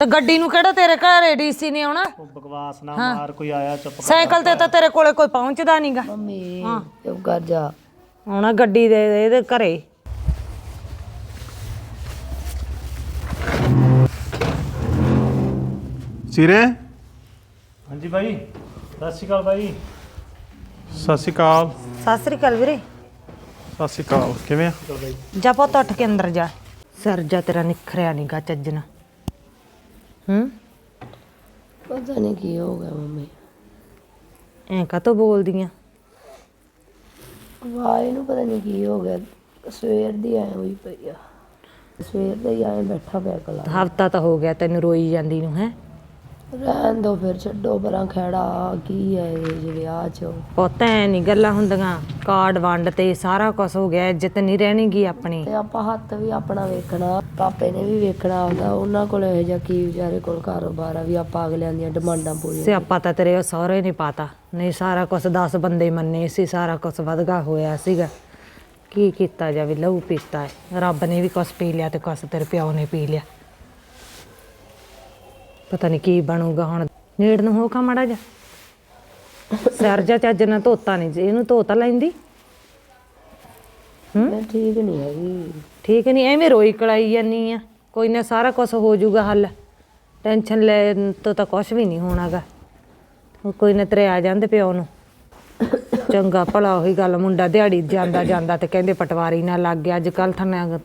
ਤੇ ਗੱਡੀ ਨੂੰ ਕਿਹੜਾ ਤੇਰੇ ਘਰ ਡੀਸੀ ਨੇ ਆਉਣਾ? ਉਹ ਬਕਵਾਸ ਨਾ ਮਾਰ ਕੋਈ ਆਇਆ ਚੁੱਪ ਕਰ ਸਾਈਕਲ ਤੇ ਤਾਂ ਤੇਰੇ ਕੋਲੇ ਕੋਈ ਪਹੁੰਚਦਾ ਨਹੀਂਗਾ ਮੰਮੀ ਚੁੱਪ ਕਰ ਜਾ। ਆਉਣਾ ਗੱਡੀ ਦੇ ਦੇ ਇਹਦੇ ਘਰੇ। ਸਿਰੇ? ਹਾਂਜੀ ਬਾਈ ਸਤਿ ਸ਼੍ਰੀ ਅਕਾਲ ਬਾਈ ਸਤਿ ਸ਼੍ਰੀ ਅਕਾਲ। ਸਤਿ ਸ੍ਰੀ ਅਕਾਲ ਵੀਰੇ। ਸਤਿ ਸ਼੍ਰੀ ਅਕਾਲ ਕਿਵੇਂ ਆ? ਜਾ ਪੁੱਤ ਉੱਠ ਕੇ ਅੰਦਰ ਜਾ। ਸਰ ਜਾ ਤੇਰਾ ਨਿਖਰਿਆ ਨਹੀਂਗਾ ਚੱਜਣਾ। ਹੂੰ? ਪਤਾ ਨਹੀਂ ਕੀ ਹੋ ਗਿਆ ਮੰਮੀ। ਐਂ ਕਾਤੋਂ ਬੋਲਦੀਆਂ? ਵਾਏ ਨੂੰ ਪਤਾ ਨਹੀਂ ਕੀ ਹੋ ਗਿਆ। ਸਵੇਰ ਦੀ ਆਏ ਹੋਈ ਪਈ ਆ। ਸਵੇਰ ਦਾ ਹੀ ਆਏ ਬੈਠਾ ਪਿਆ ਕਲਾ ਹਫਤਾ ਤਾਂ ਹੋ ਗਿਆ ਤੈਨੂੰ ਰੋਈ ਜਾਂਦੀ ਨੂੰ ਹੈ? ਰਹਿਣ ਦੋ ਫਿਰ ਛੱਡੋ ਪਰਾਂ ਖੈੜਾ ਕੀ ਹੈ ਇਹ ਜੇ ਵਿਆਹ ਚ? ਪੁੱਤ ਐ ਨਹੀਂ ਗੱਲਾਂ ਹੁੰਦੀਆਂ। ਕਾਰਡ ਵੰਡ ਤੇ ਸਾਰਾ ਕੁਝ ਹੋ ਗਿਆ ਇੱਜ਼ਤ ਨਹੀਂ ਰਹਿਣੀਗੀ ਆਪਣੀ। ਤੇ ਆਪਾਂ ਹੱਥ ਵੀ ਆਪਣਾ ਵੇਖਣਾ ਪਾਪੇ ਨੇ ਵੀ ਵੇਖਣਾ ਆਉਂਦਾ ਉਹਨਾਂ ਕੋਲ ਇਹੋ ਜਿਹਾ ਕੀ ਵਿਚਾਰੇ ਕੋਲ ਕਾਰੋਬਾਰ ਆ ਵੀ ਆਪਾਂ ਅਗਲਿਆਂ ਦੀਆਂ ਡਿਮਾਂਡਾਂ ਪੂਰੀਆਂ ਸਿਆਪਾ ਤਾਂ ਤੇਰੇ ਉਹ ਸਹੁਰੇ ਨਹੀਂ ਪਾਤਾ। ਨਹੀਂ ਸਾਰਾ ਕੁਝ 10 ਬੰਦੇ ਮੰਨੇ ਸੀ ਸਾਰਾ ਕੁਝ ਵਧਗਾ ਹੋਇਆ ਸੀਗਾ। ਕੀ ਕੀਤਾ ਜਾਵੇ ਲਹੂ ਪੀਤਾ ਹੈ। ਰੱਬ ਨੇ ਵੀ ਕੁਝ ਪੀ ਲਿਆ ਤੇ ਕੁਝ ਤੇਰੇ ਪਿਓ ਨੇ ਪੀ ਲਿਆ। ਪਤਾ ਨਹੀਂ ਕੀ ਬਣੂਗਾ ਹੁਣ। ਨੇੜ ਨੂੰ ਹੋ ਕਾ ਮੜਾ ਜਾ ਸਿਰ ਜਾ ਚੱਜ ਨਾਲ ਧੋਤਾ ਨਹੀਂ ਜੀ ਇਹਨੂੰ ਧੋਤਾ ਲੈਂਦੀ। ਮੈਂ ਠੀਕ ਨਹੀਂ ਹੈਗੀ। ਠੀਕ ਨਹੀਂ ਐਵੇਂ ਰੋਈ ਕਲਾਈ ਜਾਨੀ ਆ। ਕੋਈ ਨਾ ਸਾਰਾ ਕੁਝ ਹੋ ਜਾਊਗਾ ਹੱਲ। ਟੈਨਸ਼ਨ ਲੈ ਤੋਂ ਤਾਂ ਕੁਝ ਵੀ ਨਹੀਂ ਹੋਣਾਗਾ। ਕੋਈ ਨਾ ਤੇਰੇ ਆ ਜਾਂਦੇ ਪਿਓ ਨੂੰ। ਚੰਗਾ ਭਲਾ ਉਹੀ ਗੱਲ ਮੁੰਡਾ ਦਿਹਾੜੀ ਜਾਂਦਾ ਜਾਂਦਾ ਤੇ ਕਹਿੰਦੇ ਪਟਵਾਰੀ ਨਾਲ ਲੱਗ ਗਿਆ। ਅੱਜ ਕੱਲ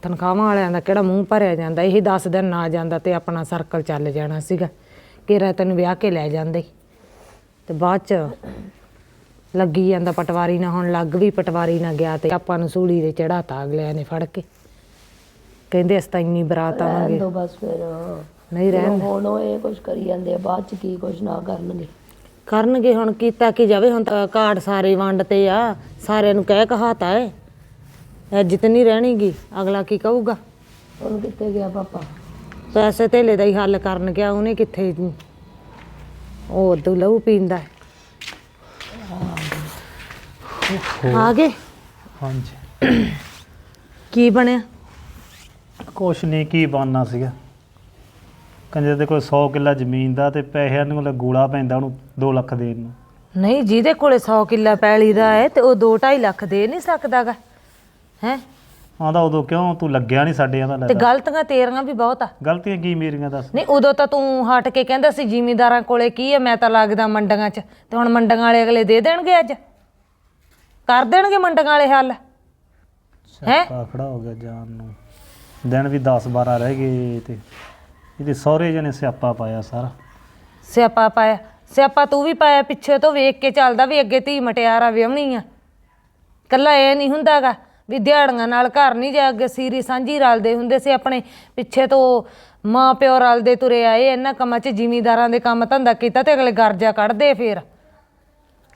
ਤਨਖਾਹਾਂ ਵਾਲਿਆਂ ਦਾ ਕਿਹੜਾ ਮੂੰਹ ਭਰਿਆ ਜਾਂਦਾ। ਇਹੀ 10 ਦਿਨ ਨਾ ਜਾਂਦਾ ਤੇ ਆਪਣਾ ਸਰਕਲ ਚੱਲ ਜਾਣਾ ਸੀਗਾ। ਕਿਰਾ ਤੈਨੂੰ ਵਿਆਹ ਕੇ ਲੈ ਜਾਂਦੇ। ਤੇ ਬਾਅਦ ਚ ਲੱਗੀ ਜਾਂਦਾ ਪਟਵਾਰੀ ਨਾਲ ਹੁਣ ਲੱਗ ਵੀ ਪਟਵਾਰੀ ਨਾਲ ਗਿਆ ਤੇ ਆਪਾਂ ਨੂੰ ਸੂਲੀ ਦੇ ਚੜਾਤਾ ਅਗਲਿਆਂ ਨੇ ਫੜ ਕੇ। ਕਹਿੰਦੇ ਅਸੀਂ ਤਾਂ ਇੰਨੀ ਬਰਾਤ ਆਵਾਂਗੇ। ਦੋ ਬਸ ਫਿਰ। ਨਹੀਂ ਰਹਿਣ ਹੁਣ ਉਹ ਇਹ ਕੁਝ ਕਰੀ ਜਾਂਦੇ ਆ ਬਾਅਦ ਚ ਕੀ ਕੁਝ ਨਾ ਕਰਨਗੇ। ਕਰਨਗੇ ਹੁਣ ਕੀਤਾ ਕੀ ਜਾਵੇ ਹੁਣ ਤਾਂ ਕਾਰਡ ਸਾਰੇ ਵੰਡ ਤੇ ਆ ਸਾਰਿਆਂ ਨੂੰ ਕਹਿ ਕਹਾਤਾ ਏ। ਇੱਜ਼ਤ ਨਹੀਂ ਰਹਿਣੀਗੀ ਅਗਲਾ ਕੀ ਕਹੂਗਾ? ਹੁਣ ਕਿੱਥੇ ਗਿਆ ਪਾਪਾ? ਪੈਸੇ ਧੇਲੇ ਦਾ ਹੀ ਹੱਲ ਕਰਨ ਗਿਆ ਉਹਨੇ ਕਿੱਥੇ ਉਹ ਤੂੰ ਲਹੂ ਪੀਂਦਾ ਹੈ। ਆ ਗਏ? ਹਾਂਜੀ। ਕੀ ਬਣਿਆ? ਕੁਛ ਨਹੀਂ ਕੀ ਬਣਨਾ ਸੀਗਾ? ਕੰਜੇ ਦੇ ਕੋਈ 100 ਕਿੱਲਾ ਜ਼ਮੀਨ ਦਾ ਤੇ ਪੈਸਿਆਂ ਨੂੰ ਗੋਲਾ ਪੈਂਦਾ ਉਹਨੂੰ 2 ਲੱਖ ਦੇਣ ਨੂੰ। ਨਹੀਂ ਜਿਹਦੇ ਕੋਲੇ 100 ਕਿੱਲਾ ਪੈਲੀ ਦਾ ਹੈ ਤੇ ਉਹ 2.5 ਲੱਖ ਦੇ ਨਹੀਂ ਸਕਦਾਗਾ। ਹੈ? ਆਂਦਾ ਉਦੋਂ ਕਿਉਂ ਤੂੰ ਲੱਗਿਆ ਨਹੀਂ ਸਾਡੇ ਆਂਦਾ ਤੇ ਲੈ ਗਲਤੀਆਂ ਤੇਰੀਆਂ ਵੀ ਬਹੁਤ ਆ। ਗਲਤੀਆਂ ਕੀ ਮੇਰੀਆਂ ਦੱਸ। ਨਹੀਂ ਉਦੋਂ ਤਾਂ ਤੂੰ ਹਟ ਕੇ ਕਹਿੰਦਾ ਸੀ ਜ਼ਿਮੀਂਦਾਰਾਂ ਕੋਲੇ ਕੀ ਹੈ ਮੈਂ ਤਾਂ ਲੱਗਦਾ ਮੰਡੀਆਂ 'ਚ। ਤੇ ਹੁਣ ਮੰਡੀਆਂ ਵਾਲੇ ਅਗਲੇ ਦੇ ਦੇਣਗੇ ਅੱਜ? ਕਰ ਦੇਣਗੇ ਮੰਡੀਆਂ ਵਾਲੇ ਹੱਲ? ਹੈ? ਖੜਾ ਹੋ ਗਿਆ ਜਾਨ ਨੂੰ। ਦਿਨ ਵੀ 10 12 ਰਹਿ ਗਏ ਤੇ ਇਹਦੇ ਸਹੁਰੇ ਜਣੇ ਸਿਆਪਾ ਪਾਇਆ ਸਾਰਾ। ਸਿਆਪਾ ਪਾਇਆ। ਸਿਆਪਾ ਤੂੰ ਵੀ ਪਾਇਆ, ਪਿੱਛੇ ਤੋਂ ਵੇਖ ਕੇ ਚੱਲਦਾ ਵੀ ਅੱਗੇ ਧੀ ਮਟਿਆਰਾ ਵਿਆਹਣੀ ਆ। ਕੱਲਾ ਇਹ ਨਹੀਂ ਹੁੰਦਾਗਾ ਵੀ ਦਿਹਾੜੀਆਂ ਨਾਲ ਘਰ ਨਹੀਂ ਜਾ ਅੱਗੇ ਸੀਰੀ ਸਾਂਝੀ ਰਲਦੇ ਹੁੰਦੇ ਸੀ ਆਪਣੇ। ਪਿੱਛੇ ਤੋਂ ਮਾਂ ਪਿਓ ਰਲਦੇ ਤੁਰੇ ਆਏ, ਇਹਨਾਂ ਕੰਮਾਂ 'ਚ ਜ਼ਿਮੀਂਦਾਰਾਂ ਦੇ ਕੰਮ ਧੰਦਾ ਕੀਤਾ ਤੇ ਅਗਲੇ ਗਰਜਾ ਕੱਢਦੇ ਫੇਰ।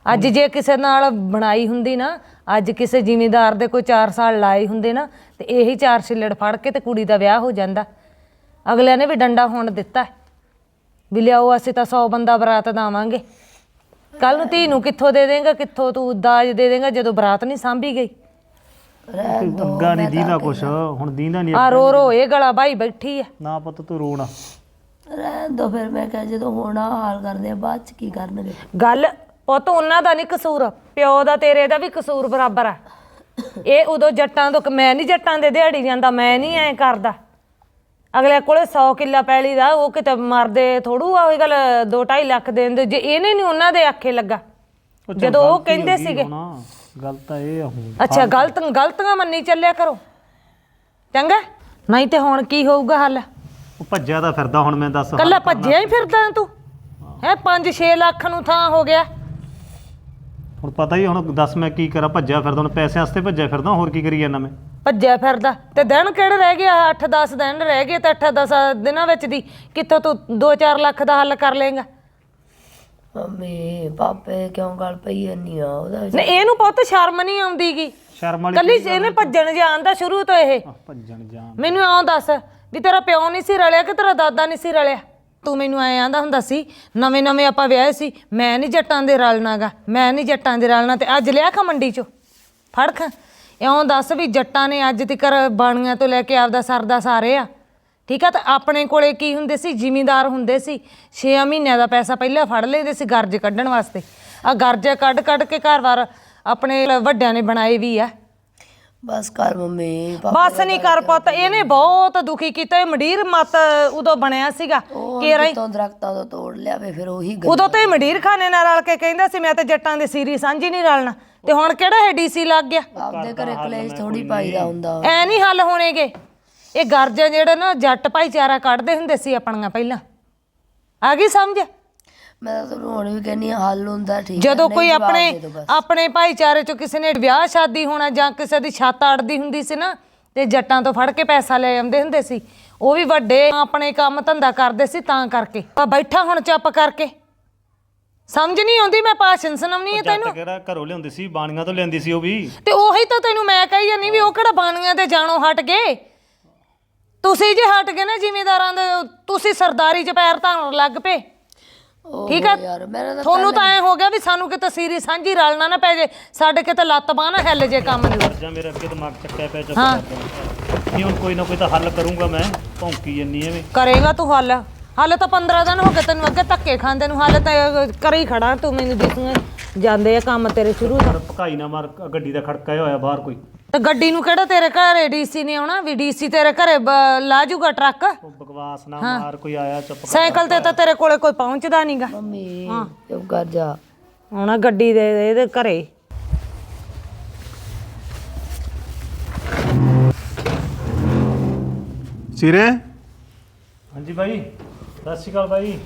ਅੱਜ ਜੇ ਕਿਸੇ ਨਾਲ ਬਣਾਈ ਹੁੰਦੀ ਨਾ, ਅੱਜ ਕਿਸੇ ਜ਼ਿਮੀਂਦਾਰ ਦੇ ਕੋਈ 4 ਸਾਲ ਲਾਏ ਹੁੰਦੇ ਨਾ, ਤੇ ਇਹੀ ਚਾਰ ਛਿੱਲੜ ਫੜ ਕੇ ਤੇ ਕੁੜੀ ਦਾ ਵਿਆਹ ਹੋ ਜਾਂਦਾ। ਅਗਲਿਆਂ ਨੇ ਵੀ ਡੰਡਾ ਹੋਣ ਦਿੱਤਾ ਹੈ। ਵੀ ਲਿਆਓ ਅਸੀਂ ਤਾਂ 100 ਬੰਦਾ ਬਰਾਤ ਦਾਵਾਂਗੇ। ਕੱਲ ਨੂੰ ਧੀ ਨੂੰ ਕਿੱਥੋਂ ਦੇ ਦੇਂਗਾ ਕਿੱਥੋਂ ਤੂੰ ਦਾਜ ਦੇ ਦੇਂਗਾ ਜਦੋਂ ਬਰਾਤ ਨਹੀਂ ਸਾਂਭੀ ਗਈ? ਅੱਗਾ ਨਹੀਂ ਦੀਦਾ ਕੁਛ ਹੁਣ ਦੀਦਾ ਨਹੀਂ ਆ ਰੋ ਰੋ ਇਹ ਗਲਾ ਬਾਈ ਬੈਠੀ ਆ। ਨਾ ਪੁੱਤ ਤੂੰ ਰੋਣਾ ਰਹਿਣ ਦੋ ਫਿਰ ਮੈਂ ਕਿਹਾ ਜਦੋਂ ਹੋਣਾ ਹਾਲ ਕਰਦੇ ਆ ਬਾਅਦ ਚ ਕੀ ਕਰਨਗੇ? ਗੱਲ ਪੁੱਤ ਉਹਨਾਂ ਦਾ ਨਹੀਂ ਕਸੂਰ ਪਿਓ ਦਾ ਤੇਰੇ ਦਾ ਵੀ ਕਸੂਰ ਬਰਾਬਰ ਆ। ਇਹ ਉਦੋਂ ਜੱਟਾਂ ਤੋਂ ਮੈਂ ਨਹੀਂ ਜੱਟਾਂ ਦੇ ਦਿਹਾੜੀ ਜਾਂਦਾ ਮੈਂ ਨਹੀਂ ਐ ਕਰਦਾ। ਅਗਲੇ ਕੋਲੇ 100 ਕਿੱਲਾ ਪੈਲੀ ਦਾ ਉਹ ਕਿਤੇ ਮਰਦੇ ਥੋੜੂ ਆ ਉਹ ਗੱਲ 2.5 ਲੱਖ ਦੇ ਦਿੰਦੇ ਜੇ ਇਹਨੇ ਨਹੀਂ ਉਹਨਾਂ ਦੇ ਆਖੇ ਲੱਗਾ। ਜਦੋਂ ਉਹ ਕਹਿੰਦੇ ਸੀਗੇ। ਨਾ ਗੱਲ ਤਾਂ ਇਹ ਹੁਣ। ਅੱਛਾ ਗਲਤ ਗਲਤੀਆਂ ਮੰਨੀ ਚੱਲਿਆ ਕਰੋ। ਚੰਗਾ? ਨਹੀਂ ਤੇ ਹੁਣ ਕੀ ਹੋਊਗਾ ਹੱਲ? ਉਹ ਭੱਜਿਆ ਤਾਂ ਫਿਰਦਾ ਹੁਣ ਮੈਂ ਦੱਸ ਕੱਲਾ ਭੱਜਿਆ ਹੀ ਫਿਰਦਾ ਤੂੰ। ਹੈ 5-6 ਲੱਖ ਨੂੰ ਥਾਂ ਹੋ ਗਿਆ। ਹੁਣ ਪਤਾ ਹੀ ਹੁਣ ਦੱਸ ਮੈਂ ਕੀ ਕਰਾਂ ਭੱਜਿਆ ਫਿਰਦਾ ਹੁਣ ਪੈਸੇ ਵਾਸਤੇ ਭੱਜਿਆ ਫਿਰਦਾ ਹੋਰ ਕੀ ਕਰੀ ਜਾਂਦਾ ਮੈਂ? ਭੱਜਿਆ ਫਿਰਦਾ। ਤੇ ਦਿਨ ਕਿਹੜੇ ਰਹਿ ਗਏ? 8-10 ਦਿਨ ਰਹਿ ਗਏ ਤੇ 8-10 ਦਿਨਾਂ ਵਿੱਚ ਦੀ। ਕਿੱਥੋਂ ਤੂੰ 2-4 ਲੱਖ ਦਾ ਹੱਲ ਕਰ ਲੇਗਾ ਮੰਮੀ ਪਾਪੇ ਕਿਉਂ ਗੱਲ ਪਈ ਇੰਨੀ ਆ? ਉਹਦਾ ਨਹੀਂ ਇਹਨੂੰ ਪੁੱਤ ਸ਼ਰਮ ਨਹੀਂ ਆਉਂਦੀਗੀ ਸ਼ਰਮ ਵਾਲੀ ਕੱਲੀ ਇਹਨੇ ਭੱਜਣ ਜਾਣਦਾ ਸ਼ੁਰੂ ਤੋਂ ਇਹ। ਆਹ, ਭੱਜਣ ਜਾਣ ਮੈਨੂੰ ਆਉਂ ਦੱਸ ਵੀ ਤੇਰਾ ਪਿਓ ਨਹੀਂ ਸੀ ਰਲਿਆ ਕਿ ਤੇਰਾ ਦਾਦਾ ਨਹੀਂ ਸੀ ਰਲਿਆ? ਤੂੰ ਮੈਨੂੰ ਐ ਆਂਦਾ ਹੁੰਦਾ ਸੀ ਨਵੇਂ ਨਵੇਂ ਆਪਾਂ ਵਿਆਹੇ ਸੀ ਮੈਂ ਨਹੀਂ ਜੱਟਾਂ ਦੇ ਰਲਣਾਗਾ ਮੈਂ ਨਹੀਂ ਜੱਟਾਂ ਦੇ ਰਲਣਾ ਤੇ ਅੱਜ ਲਿਆ ਖਾ ਮੰਡੀ ਚੋਂ। ਫੜ ਖਾ ਇਉਂ ਦੱਸ ਵੀ ਜੱਟਾਂ ਨੇ ਅੱਜ ਤੱਕ ਬਾਣੀਆਂ ਤੋਂ ਲੈ ਕੇ ਆਪਦਾ ਸਰਦਾ ਸਾਰੇ ਆ। ਠੀਕ ਆ, ਤਾਂ ਆਪਣੇ ਕੋਲੇ ਕੀ ਹੁੰਦੇ ਸੀ? ਜ਼ਿਮੀਂਦਾਰ ਹੁੰਦੇ ਸੀ। 6 ਮਹੀਨਿਆਂ ਦਾ ਪੈਸਾ ਪਹਿਲਾਂ ਫੜ ਲੈਂਦੇ ਸੀ ਗਰਜ ਕੱਢਣ ਵਾਸਤੇ। ਆ ਗਰਜ ਕੱਢ ਕੱਢ ਕੇ ਘਰ-ਵਾਰ ਆਪਣੇ ਵੱਡਿਆਂ ਨੇ ਬਣਾਏ ਵੀ ਆ। ਬਸ ਕਰ ਮੰਮੀ ਪਾਪਾ ਬਸ ਨਹੀਂ ਕਰ ਪੁੱਤ ਇਹਨੇ ਬਹੁਤ ਦੁਖੀ ਕੀਤਾ ਇਹ ਮੰਡੀਰ ਮਤ ਉਦੋਂ ਬਣਿਆ ਸੀਗਾ ਕੇਰਾ ਹੀ ਕਿਤੋਂ ਦਰਖਤਾਂ ਤੋਂ ਤੋੜ ਲਿਆਵੇ ਫਿਰ ਉਹੀ ਗੱਲ ਉਦੋਂ ਤੇ ਮੰਡੀਰ ਖਾਨੇ ਨਾਲ ਰਲ ਕੇ ਕਹਿੰਦਾ ਸੀ ਮੈਂ ਤਾਂ ਜੱਟਾਂ ਦੇ ਸੀਰੀ ਸਾਂਝੀ ਨਹੀਂ ਰਲਣਾ। ਤੇ ਹੁਣ ਕਿਹੜਾ ਇਹ ਡੀਸੀ ਲੱਗ ਗਿਆ? ਆਪਦੇ ਘਰੇ ਕਲੇਸ਼ ਥੋੜੀ ਪਾਈਦਾ ਹੁੰਦਾ। ਐ ਨਹੀਂ ਹੱਲ ਹੋਣੇਗੇ। ਇਹ ਗਰਜਾਂ ਜਿਹੜੇ ਨਾ ਜੱਟ ਭਾਈਚਾਰਾ ਕੱਢਦੇ ਹੁੰਦੇ ਸੀ ਆਪਣੀਆਂ ਪਹਿਲਾਂ। ਆ ਗਈ ਸਮਝ? ਮੈਂ ਤਾਂ ਤੁਹਾਨੂੰ ਹੁਣ ਵੀ ਕਹਿੰਨੀ ਆ ਹੱਲ ਹੁੰਦਾ ਠੀਕ ਹੈ, ਜਦੋਂ ਨਹੀਂ ਕੋਈ ਜਵਾਬ ਆਪਣੇ ਦੇ ਦਿਓ ਬਸ। ਆਪਣੇ ਭਾਈਚਾਰੇ ਚੋਂ ਕਿਸੇ ਨੇ ਵਿਆਹ ਸ਼ਾਦੀ ਹੋਣਾ ਜਾਂ ਕਿਸੇ ਦੀ ਛੱਤ ਅੜਦੀ ਹੁੰਦੀ ਸੀ ਨਾ ਤੇ ਜੱਟਾਂ ਤੋਂ ਫੜ ਕੇ ਪੈਸਾ ਲੈ ਆਉਂਦੇ ਹੁੰਦੇ ਸੀ ਉਹ ਵੀ ਵੱਡੇ ਆਪਣੇ ਕੰਮ ਧੰਦਾ ਕਰਦੇ ਸੀ ਤਾਂ ਕਰਕੇ। ਆ ਬੈਠਾ ਹੁਣ ਚੁੱਪ ਕਰਕੇ। ਸਮਝ ਨਹੀਂ ਆਉਂਦੀ ਮੈਂ ਭਾਸ਼ਣ ਸੁਣਾਉਣੀ ਹੈ ਤੈਨੂੰ ਜੱਟ ਕਿਹੜਾ ਘਰੋਂ ਲਿਆਉਂਦੀ ਸੀ ਬਾਣੀਆਂ ਤੋਂ ਲਿਆਂਦੀ ਸੀ ਉਹ ਵੀ? ਤੇ ਉਹੀ ਤਾਂ ਤੈਨੂੰ ਮੈਂ ਕਹੀ ਜਾਂਦੀ ਵੀ ਉਹ ਕਿਹੜਾ ਬਾਣੀਆਂ ਤੇ ਜਾਣੋਂ ਹਟ ਗਏ? ਤੁਸੀਂ ਜੇ ਹਟ ਗਏ ਨਾ ਜ਼ਿਮੀਂਦਾਰਾਂ ਦੇ ਤੁਸੀਂ ਸਰਦਾਰੀ ਚ ਪੈਰ ਧਾਰਨ ਲੱਗ ਪਏ। ਠੀਕ ਆ ਯਾਰ ਮੇਰਾ ਤਾਂ ਤੁਹਾਨੂੰ ਤਾਂ ਐ ਹੋ ਗਿਆ ਵੀ ਸਾਨੂੰ ਕਿਤੇ ਸੀਰੀ ਸਾਂਝੀ ਰਲਣਾ ਨਾ ਪੈ ਜੇ ਸਾਡੇ ਕਿਤੇ ਲੱਤ ਬਾਹ ਨਾ ਹਿੱਲ ਜੇ ਕੰਮ ਦੀ ਜਾਂ ਮੇਰੇ ਅੱਗੇ ਦਿਮਾਗ ਚੱਕਿਆ ਪਿਆ ਚੁੱਪ ਕਰ ਨਹੀਂ ਹੁਣ ਕੋਈ ਨਾ ਕੋਈ ਤਾਂ ਹੱਲ ਕਰੂੰਗਾ ਮੈਂ ਭੌਂਕੀ ਜੰਨੀ ਐਵੇਂ। ਕਰੇਗਾ ਤੂੰ ਹੱਲ। ਹੱਲ ਤਾਂ 15 ਦਿਨ ਹੋ ਗਏ ਤੈਨੂੰ ਅੱਗੇ ਧੱਕੇ ਖਾਂਦੇ ਨੂੰ ਹੱਲ ਤਾਂ ਕਰੀ ਖੜਾ ਤੂੰ ਮੈਨੂੰ ਦਿਸੂਗਾ ਜਾਂਦੇ ਆ ਕੰਮ ਤੇਰੇ ਸ਼ੁਰੂ ਤੋਂ। ਪਰ ਭਕਾਈ ਨਾ ਮਾਰ ਗੱਡੀ ਦਾ ਖੜਕਾ ਹੋਇਆ ਬਾਹਰ ਕੋਈ। ਤੇ ਗੱਡੀ ਨੂੰ ਕਿਹੜਾ ਤੇਰੇ ਘਰੇ ਡੀਸੀ ਨੇ ਆਉਣਾ? ਵੀ ਡੀਸੀ ਤੇਰੇ ਘਰੇ ਬ- ਲਾ ਜੂਗਾ ਟਰੱਕ? ਉਹ ਬਕਵਾਸ ਨਾ ਮਾਰ ਕੋਈ ਆਇਆ ਚੁੱਪ ਕਰ ਸਾਈਕਲ ਤੇ ਤਾਂ ਤੇਰੇ ਕੋਲੇ ਕੋਈ ਪਹੁੰਚਦਾ ਨਹੀਂਗਾ ਮੰਮੀ ਚੁੱਪ ਕਰ ਜਾ। ਆਉਣਾ ਗੱਡੀ ਦੇ ਇਹਦੇ ਘਰੇ। ਸਿਰੇ? ਹਾਂਜੀ ਬਾਈ ਸਤਿ ਸ਼੍ਰੀ ਅਕਾਲ ਬਾਈ।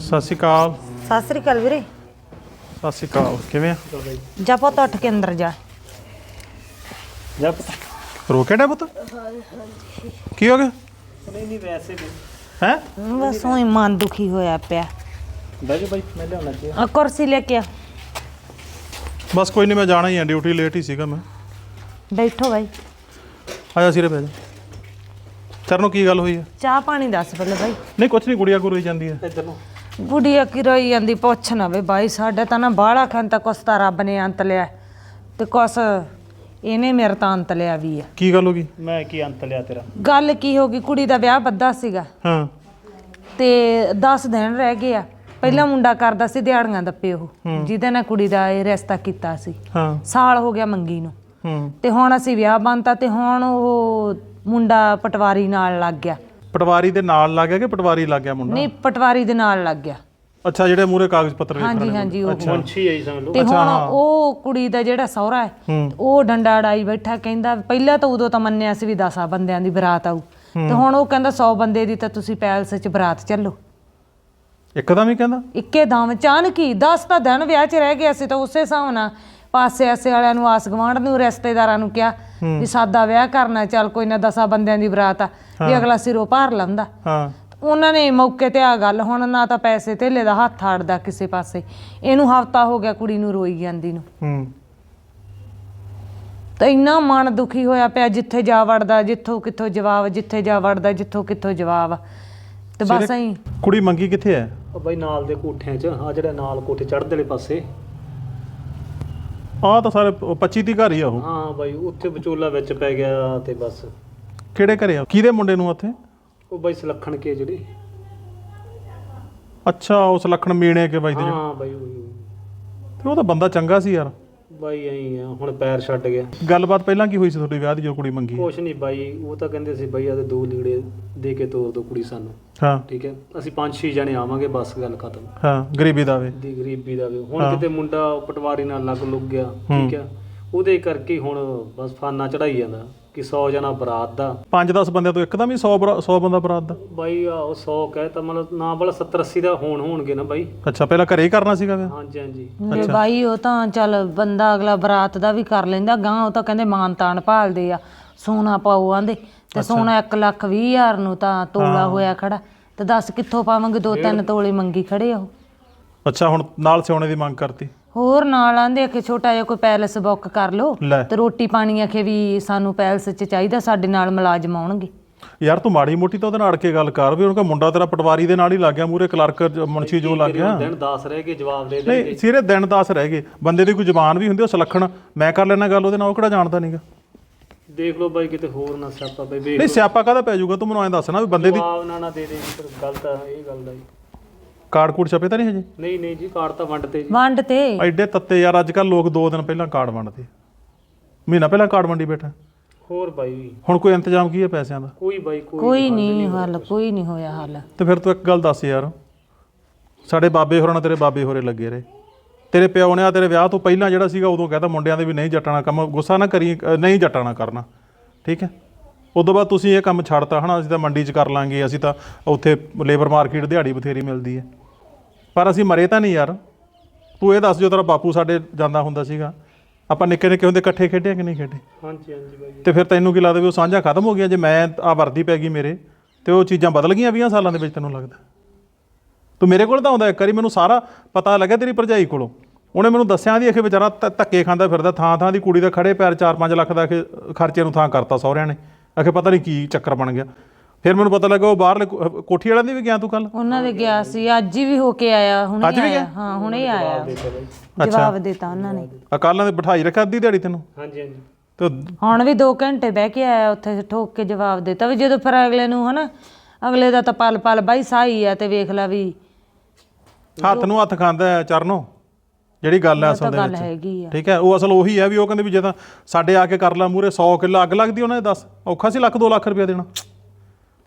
ਸਤਿ ਸ਼੍ਰੀ ਅਕਾਲ। ਸਤਿ ਸ੍ਰੀ ਅਕਾਲ ਵੀਰੇ। ਸਤਿ ਸ਼੍ਰੀ ਅਕਾਲ ਕਿਵੇਂ ਆ? ਜਾ ਪੁੱਤ ਉੱਠ ਕੇ ਅੰਦਰ ਜਾ। ਜਾ ਪੁੱਤ। ਰੋਕਿਆ ਡਾ ਪੁੱਤ। ਕੀ ਹੋ ਗਿਆ? ਨਹੀਂ ਨਹੀਂ ਵੈਸੇ ਵੀ। ਹੈ? ਬਸ ਉਹੀ ਮਨ ਦੁਖੀ ਹੋਇਆ ਪਿਆ। ਬਹਿ ਜਾ ਬਾਈ ਮੈਂ ਲਿਆਉਣਾ ਚਾਹੀਏ ਆ ਕੁਰਸੀ ਲੈ ਕੇ ਆ। ਬਸ ਕੋਈ ਨਹੀਂ ਮੈਂ ਜਾਣਾ ਹੀ ਆ। ਡਿਊਟੀ ਲੇਟ ਹੀ ਸੀਗਾ ਮੈਂ। ਬੈਠੋ ਬਾਈ। ਆਇਆ ਸਿਰੇ ਬਹਿ ਜਾ। ਚਰਨੋਂ ਕੀ ਗੱਲ ਹੋਈ ਆ? ਚਾਹ ਪਾਣੀ ਦੱਸ ਪਹਿਲੇ ਬਾਈ। ਨਹੀਂ ਕੁਛ ਨਹੀਂ ਗੁੜੀਆ ਗੁਰੂ ਜਾਂਦੀ ਆ। ਇੱਧਰ ਨੂੰ। ਗੁੜੀਆ ਕੀ ਰੋਈ ਜਾਂਦੀ ਪੁੱਛ ਨਾ ਵੇ ਬਾਈ। ਸਾਡੇ ਤਾਂ ਨਾ ਬਾਹਲਾ ਖਾਨ ਤਾਂ ਕੁਛ ਤਾਂ ਰੱਬ ਨੇ ਅੰਤ ਲਿਆ। ਤੇ ਕੁਛ ਇਹਨੇ ਮੇਰੇ ਤਾਂ ਅੰਤ ਲਿਆ ਵੀ ਆ। ਕੀ ਗੱਲ ਹੋ ਗਈ? ਮੈਂ ਕੀ ਅੰਤ ਲਿਆ ਤੇਰਾ? ਗੱਲ ਕੀ ਹੋ ਗਈ? ਕੁੜੀ ਦਾ ਵਿਆਹ ਬੱਦਾ ਸੀਗਾ। ਹਾਂ। ਤੇ 10 ਦਿਨ ਰਹਿ ਗਏ ਆ। ਪਹਿਲਾ ਮੁੰਡਾ ਕਰਦਾ ਸੀ ਦਿਹਾੜੀਆਂ ਦੱਪੇ ਉਹ ਜਿਹਦੇ ਨਾਲ ਕੁੜੀ ਦਾ ਇਹ ਰਿਸ਼ਤਾ ਕੀਤਾ ਸੀ। ਹਾਂ। ਸਾਲ ਹੋ ਗਿਆ ਮੰਗੀ ਨੂੰ। ਹੂੰ। ਤੇ ਹੁਣ ਅਸੀਂ ਵਿਆਹ ਬੰਨਤਾ ਤੇ ਹੁਣ ਉਹ ਮੁੰਡਾ ਪਟਵਾਰੀ ਨਾਲ ਲੱਗ ਗਿਆ। ਪਟਵਾਰੀ ਦੇ ਨਾਲ ਲੱਗ ਗਿਆ ਕਿ ਪਟਵਾਰੀ ਲੱਗ ਗਿਆ ਮੁੰਡਾ? ਨਹੀਂ ਪਟਵਾਰੀ ਦੇ ਨਾਲ ਲੱਗ ਗਿਆ। ਅੱਛਾ ਜਿਹੜੇ ਮੂਰੇ ਕਾਗਜ਼ ਪੱਤਰ ਹਾਂਜੀ ਹਾਂਜੀ ਉਹ ਮੁੰਛੀ ਆਈ ਸਮਝ ਲਓ ਤੇ ਹੁਣ ਉਹ ਕੁੜੀ ਦਾ ਜਿਹੜਾ ਸਹੁਰਾ ਹੈ ਉਹ ਡੰਡਾ ਅੜਾਈ ਬੈਠਾ ਕਹਿੰਦਾ ਪਹਿਲਾਂ ਤਾਂ ਉਦੋਂ ਤਾਂ ਮੰਨਿਆ ਸੀ ਵੀ 10 ਬੰਦਿਆਂ ਦੀ ਬਰਾਤ ਆਊ। ਤੇ ਹੁਣ ਉਹ ਕਹਿੰਦਾ 100 ਬੰਦੇ ਦੀ ਤਾਂ ਤੁਸੀਂ ਪੈਲਸ 'ਚ ਬਰਾਤ ਚੱਲੋ। ਇੱਕਦਮ ਹੀ ਕਹਿੰਦਾ? ਇੱਕੇ ਦਮ ਅਚਾਨਕ ਹੀ 10 ਤਾਂ ਦਿਨ ਵਿਆਹ 'ਚ ਰਹਿ ਗਿਆ ਸੀ ਤਾਂ ਉਸੇ ਹਿਸਾਬ ਨਾਲ ਪਾਸੇ ਆਸੇ ਵਾਲਿਆਂ ਨੂੰ ਆਸ ਗਵਾਂਢ ਨੂੰ ਰਿਸ਼ਤੇਦਾਰਾਂ ਨੂੰ ਕਿਹਾ ਵੀ ਸਾਦਾ ਵਿਆਹ ਕਰਨਾ ਚੱਲ ਕੋਈ ਨਾ 10 ਬੰਦਿਆਂ ਦੀ ਬਰਾਤ ਆ ਵੀ ਅਗਲਾ ਸਿਰੋਂ ਭਾਰ ਲਾਉਂਦਾ। ਹਾਂ। ਉਹਨਾਂ ਨੇ ਮੌਕੇ ਤੇ ਆ ਗੱਲ ਹੁਣ ਨਾ ਤਾਂ ਪੈਸੇ ਧੇਲੇ ਦਾ ਹੱਥ ਆੜਦਾ ਕਿਸੇ ਪਾਸੇ। ਇਹਨੂੰ ਹਫਤਾ ਹੋ ਗਿਆ ਕੁੜੀ ਨੂੰ ਰੋਈ ਜਾਂਦੀ ਨੂੰ। ਹੂੰ। ਤਾਂ ਇੰਨਾ ਮਨ ਦੁਖੀ ਹੋਇਆ ਪਿਆ ਜਿੱਥੇ ਜਾ ਵੜਦਾ ਜਿੱਥੋਂ ਕਿੱਥੋਂ ਜਵਾਬ ਜਿੱਥੇ ਜਾ ਵੜਦਾ ਜਿੱਥੋਂ ਕਿੱਥੋਂ ਜਵਾਬ। ਤੇ ਬਸ ਐਂ। ਕੁੜੀ ਮੰਗੀ ਕਿੱਥੇ ਹੈ ਉਹ ਬਾਈ ਨਾਲ ਦੇ ਕੋਠਿਆਂ 'ਚ ਆ ਜਿਹੜਾ ਨਾਲ ਕੋਠੇ ਚੜ੍ਹਦੇ ਵਾਲੇ ਪਾਸੇ। ਆਹ ਤਾਂ ਸਾਰੇ 25 ਦੀ ਘਰ ਹੀ ਆ ਉਹ। ਹਾਂ ਬਾਈ ਉੱਥੇ ਵਿਚੋਲਾ ਵਿੱਚ ਪੈ ਗਿਆ ਤੇ ਬਸ। ਕਿਹੜੇ ਘਰੇ ਆ? ਕਿਹਦੇ ਮੁੰਡੇ ਨੂੰ ਉੱਥੇ? ਉਹ ਬਾਈ ਸਲੱਖਣ ਕੇ ਜਿਹੜੇ। ਅੱਛਾ ਉਸ ਲਖਣ ਮੀਣੇ ਕੇ ਬਾਈ ਦੇ ਜਿਹੜੇ। ਹਾਂ ਬਾਈ ਉਹੀ- ਤੇ ਉਹ ਤਾਂ ਬੰਦਾ ਚੰਗਾ ਸੀ ਯਾਰ। ਬਾਈ ਐਂ ਆ ਹੁਣ ਪੈਰ ਛੱਡ ਗਿਆ। ਗੱਲਬਾਤ ਪਹਿਲਾਂ ਕੀ ਹੋਈ ਸੀ ਤੁਹਾਡੀ ਵਿਆਹ ਦੀ ਜੋ ਕੁੜੀ ਮੰਗੀ? ਕੁਛ ਨਹੀਂ ਬਾਈ ਉਹ ਤਾਂ ਕਹਿੰਦੇ ਸੀ ਬਾਈ ਆਦੇ ਦੋ ਲੀੜੇ ਦੇ ਕੇ ਤੋਰ ਦੋ ਕੁੜੀ ਸਾਨੂੰ। ਹਾਂ। ਠੀਕ ਹੈ ਅਸੀਂ ਪੰਜ ਛੇ ਜਣੇ ਆਵਾਂਗੇ ਬਸ ਗੱਲ ਖਤਮ। ਹਾਂ ਗਰੀਬੀ ਦਾ ਵੇ। ਦੀ ਗਰੀਬੀ ਦਾ ਵੀ। ਹੁਣ ਕਿਤੇ ਮੁੰਡਾ ਪਟਵਾਰੀ ਨਾਲ ਲੱਗ ਲੁੱਗ ਗਿਆ ਠੀਕ ਹੈ। ਉਹਦੇ ਕਰਕੇ ਹੁਣ ਬਸ ਫਾਨਾ ਚੜਾਈ ਜਾਂਦਾ। ਕਿ 100 ਜਣਾ ਬਰਾਤ ਦਾ। 5-10 ਬੰਦਿਆਂ ਤੋਂ ਇੱਕਦਮ ਹੀ 100 100 ਬੰਦਾ ਬਰਾਤ ਦਾ। ਬਾਈ ਆ ਉਹ 100 ਕਹੇ ਤਾਂ ਮਤਲਬ ਨਾ ਬੜਾ 70 80 ਦਾ ਹੋਣ ਹੋਣਗੇ ਨਾ ਬਾਈ। ਅੱਛਾ ਪਹਿਲਾਂ ਘਰੇ ਹੀ ਕਰਨਾ ਸੀਗਾ ਵਿਆਹ ਹਾਂਜੀ ਹਾਂਜੀ। ਮੇਰੇ ਬਾਈ ਉਹ ਤਾਂ ਚੱਲ ਬੰਦਾ ਅਗਲਾ ਬਰਾਤ ਦਾ ਵੀ ਕਰ ਲੈਂਦਾ ਗਾਂ ਉਹ ਤਾਂ ਕਹਿੰਦੇ ਮਾਨ ਤਾਨ ਭਾਲਦੇ ਆ ਸੋਨਾ ਪਾਓ ਆਂਦੇ ਤੇ ਸੋਨਾ 1 ਲੱਖ 20 ਹਜ਼ਾਰ ਨੂੰ ਤਾਂ ਤੋਲਾ ਹੋਇਆ ਖੜਾ ਤੇ ਦੱਸ ਕਿੱਥੋਂ ਪਾਵਾਂਗੇ ਦੋ ਤਿੰਨ ਤੋਲੇ ਮੰਗੀ ਖੜੇ ਆ ਉਹ। ਅੱਛਾ ਹੁਣ ਨਾਲ ਸਿਉਣੇ ਦੀ ਮੰਗ ਕਰਤੀ। ਹੋਰ ਨਾਲ ਆਂਦੇ ਕਿ ਛੋਟਾ ਜਿਹਾ ਕੋਈ ਪੈਲਸ ਬੁੱਕ ਕਰ ਲਓ ਲੈ। ਤੇ ਰੋਟੀ ਪਾਣੀ ਆਖੇ ਵੀ ਸਾਨੂੰ ਪੈਲਸ 'ਚ ਚਾਹੀਦਾ ਸਾਡੇ ਨਾਲ ਮੁਲਾਜ਼ਮ ਆਉਣਗੇ। ਯਾਰ ਤੂੰ ਮਾੜੀ ਮੋਟੀ ਤਾਂ ਉਹਦੇ ਨਾਲ ਅੜ ਕੇ ਗੱਲ ਕਰ ਵੀ ਉਹਨਾਂ ਦਾ ਮੁੰਡਾ ਤੇਰਾ ਪਟਵਾਰੀ ਦੇ ਨਾਲ ਹੀ ਲੱਗ ਗਿਆ ਮੂਰੇ ਕਲਰਕ ਮੁਨਸ਼ੀ ਜੋ ਲੱਗ ਗਿਆ। ਦਿਨ 10 ਰਹਿ ਕੇ ਜਵਾਬ ਦੇ ਦੇ ਨਹੀਂ ਸਿਰੇ ਦਿਨ 10 ਰਹਿ ਗਏ। ਬੰਦੇ ਦੀ ਕੋਈ ਜ਼ਬਾਨ ਵੀ ਹੁੰਦੀ ਉਹ ਸਲੱਖਣ। ਮੈਂ ਕਰ ਲੈਣਾ ਗੱਲ ਉਹਦੇ ਨਾਲ ਉਹ ਕਿਹੜਾ ਜਾਣਦਾ ਨਹੀਂਗਾ ਦੇਖ ਲਓ ਬਾਈ ਕਿਤੇ ਹੋਰ ਨਾ ਸਿਆਪਾ ਬਈ ਵੇਖ ਨਹੀਂ ਸਿਆਪਾ ਕਾਹਦਾ ਪੈ ਜਾਊਗਾ? ਤੂੰ ਮੈਨੂੰ ਐਂ ਦੱਸ ਨਾ ਵੀ ਬੰਦੇ ਦੀ ਜਵਾਬ ਨਾ ਨਾ ਦੇ ਦੇ ਜੀ ਫਿਰ ਗਲਤ ਆ ਇਹ ਗੱਲ ਦਾ ਜੀ। ਕਾਰਡ ਕੂਡ ਛਪੇ ਤਾਂ ਨਹੀਂ ਹਜੇ? ਨਹੀਂ ਨਹੀਂ ਜੀ ਕਾਰਡ ਤਾਂ ਵੰਡ ਤੇ ਜੀ। ਵੰਡ ਤੇ। ਐਡੇ ਤੱਤੇ ਯਾਰ ਅੱਜ ਕੱਲ ਲੋਕ 2 ਦਿਨ ਪਹਿਲਾਂ ਕਾਰਡ ਵੰਡਦੇ। ਮਹੀਨਾ ਪਹਿਲਾਂ ਕਾਰਡ ਵੰਡੀ ਬੈਠਾ। ਹੋਰ ਬਾਈ। ਹੁਣ ਕੋਈ ਇੰਤਜ਼ਾਮ ਕੀ ਹੈ ਪੈਸਿਆਂ ਦਾ? ਕੋਈ ਬਾਈ ਕੋਈ ਕੋਈ ਨਹੀਂ ਹੱਲ ਕੋਈ ਨਹੀਂ ਹੋਇਆ ਹੱਲ। ਤੇ ਫਿਰ ਤੂੰ ਇੱਕ ਗੱਲ ਦੱਸ ਯਾਰ। ਸਾਡੇ ਬਾਬੇ ਹੋਰਾਂ ਨਾਲ ਤੇਰੇ ਬਾਬੇ ਹੋਰੇ ਲੱਗੇ ਰਹੇ। ਤੇਰੇ ਪਿਓ ਨੇ ਆ ਤੇਰੇ ਵਿਆਹ ਤੋਂ ਪਹਿਲਾਂ ਜਿਹੜਾ ਸੀਗਾ ਉਦੋਂ ਕਹਿੰਦਾ ਮੁੰਡਿਆਂ ਦੇ ਵੀ ਨਹੀਂ ਜੱਟਾਣਾ ਕੰਮ ਗੁੱਸਾ ਨਾ ਕਰੀ ਅ, ਨਹੀਂ ਜੱਟਾਣਾ ਕਰਨਾ। ਠੀਕ ਹੈ? ਉਦੋਂ ਬਾਅਦ ਤੁਸੀਂ ਇਹ ਕੰਮ ਛੱਡਤਾ ਹਨਾ ਅਸੀਂ ਤਾਂ ਮੰਡੀ 'ਚ ਕਰ ਲਾਂਗੇ ਅਸੀਂ ਤਾਂ ਉੱਥੇ ਲੇਬਰ ਮਾਰਕੀਟ ਦਿਹਾੜੀ ਬਥੇਰੀ ਮਿਲਦੀ ਹੈ। ਪਰ ਅਸੀਂ ਮਰੇ ਤਾਂ ਨਹੀਂ ਯਾਰ। ਤੂੰ ਇਹ ਦੱਸ ਜੋ ਤੇਰਾ ਬਾਪੂ ਸਾਡੇ ਜਾਂਦਾ ਹੁੰਦਾ ਸੀਗਾ। ਆਪਾਂ ਨਿੱਕੇ ਨਿੱਕੇ ਹੁੰਦੇ ਇਕੱਠੇ ਖੇਡਿਆ ਕਿ ਨਹੀਂ ਖੇਡੇ? ਹਾਂਜੀ ਹਾਂਜੀ ਬਾਈ ਤੇ ਫਿਰ ਤੈਨੂੰ ਕੀ ਲੱਗਦਾ ਵੀ ਉਹ ਸਾਂਝਾ ਖਤਮ ਹੋ ਗਿਆ ਜੇ ਮੈਂ ਆ ਵਰਦੀ ਪੈ ਗਈ ਮੇਰੇ ਤੇ ਉਹ ਚੀਜ਼ਾਂ ਬਦਲ ਗਈਆਂ 20 ਸਾਲਾਂ ਦੇ ਵਿੱਚ ਤੈਨੂੰ ਲੱਗਦਾ? ਤੂੰ ਮੇਰੇ ਕੋਲ ਤਾਂ ਆਉਂਦਾ ਇੱਕ ਵਾਰੀ ਮੈਨੂੰ ਸਾਰਾ ਪਤਾ ਲੱਗਿਆ ਤੇਰੀ ਭਰਜਾਈ ਕੋਲੋਂ। ਉਹਨੇ ਮੈਨੂੰ ਦੱਸਿਆ ਦੀ ਅਖੇ ਵਿਚਾਰਾ ਧ- ਧੱਕੇ ਖਾਂਦਾ ਫਿਰਦਾ ਥਾਂ ਥਾਂ ਦੀ ਕੁੜੀ ਦੇ ਖੜੇ ਪੈਰ 4-5 ਲੱਖ ਦਾ ਅਖੇ ਖਰਚੇ ਨੂੰ ਥਾਂ ਕਰਤਾ ਸਹੁਰਿਆਂ ਨੇ। ਅਖੇ ਪਤਾ ਨਹੀਂ ਕੀ ਚੱਕਰ ਬਣ ਗਿਆ। ਫਿਰ ਮੈਨੂੰ ਪਤਾ ਲੱਗਾ ਉਹ ਬਾਹਰਲੇ ਕੋ- ਕੋਠੀ ਵਾਲਿਆਂ ਦੀ ਵੀ ਗਿਆ ਤੂੰ ਕੱਲ ਉਹਨਾਂ ਦੇ ਗਿਆ ਸੀ ਅੱਜ ਹੀ ਵੀ ਹੋ ਕੇ ਆਇਆ ਹੁਣੇ ਅੱਜ ਵੀ ਆਇਆ ਗਿਆ? ਹਾਂ ਹੁਣੇ ਆਇਆ। ਅੱਛਾ। ਜਵਾਬ ਦਿੱਤਾ ਉਹਨਾਂ ਨੇ। ਆ ਕੱਲ ਨੇ ਬਿਠਾਈ ਰੱਖਿਆ ਅੱਧੀ ਦਿਹਾੜੀ ਤੈਨੂੰ? ਹਾਂਜੀ ਹਾਂਜੀ। ਤੇ ਹੁਣ ਵੀ 2 ਘੰਟੇ ਬਹਿ ਕੇ ਆਇਆ ਉੱਥੇ ਠੋਕ ਕੇ ਜਵਾਬ ਦਿੱਤਾ ਵੀ ਜਦੋਂ ਫਿਰ ਅਗਲੇ ਨੂੰ ਹਨਾ ਅਗਲੇ ਦਾ ਤਾਂ ਪਲ ਪਲ ਬਾਈ ਸਾਈ ਆ ਤੇ ਵੇਖ ਲੈ ਵੀ। ਹੱਥ ਨੂੰ ਹੱਥ ਖਾਂਦਾ ਹੈ ਚਰਨੋ। ਜਿਹੜੀ ਗੱਲ ਹੈ ਅਸਲ ਤਾਂ ਦੇ ਗੱਲ ਵਿੱਚ। ਹੈਗੀ ਆ। ਠੀਕ ਹੈ ਉਹ ਅਸਲ ਉਹੀ ਹੈ ਵੀ ਉਹ ਕਹਿੰਦੇ ਵੀ ਜੇ ਤਾਂ ਸਾਡੇ ਆ ਕੇ ਕਰ ਲਾ ਮੂਰੇ 100 ਕਿੱਲਾ ਅੱਗ ਲੱਗਦੀ ਉਹਨਾਂ ਦੇ ਦੱਸ ਔਖਾ ਸੀ ਲੱਖ 2 ਲੱਖ ਰੁਪਇਆ ਦੇਣਾ।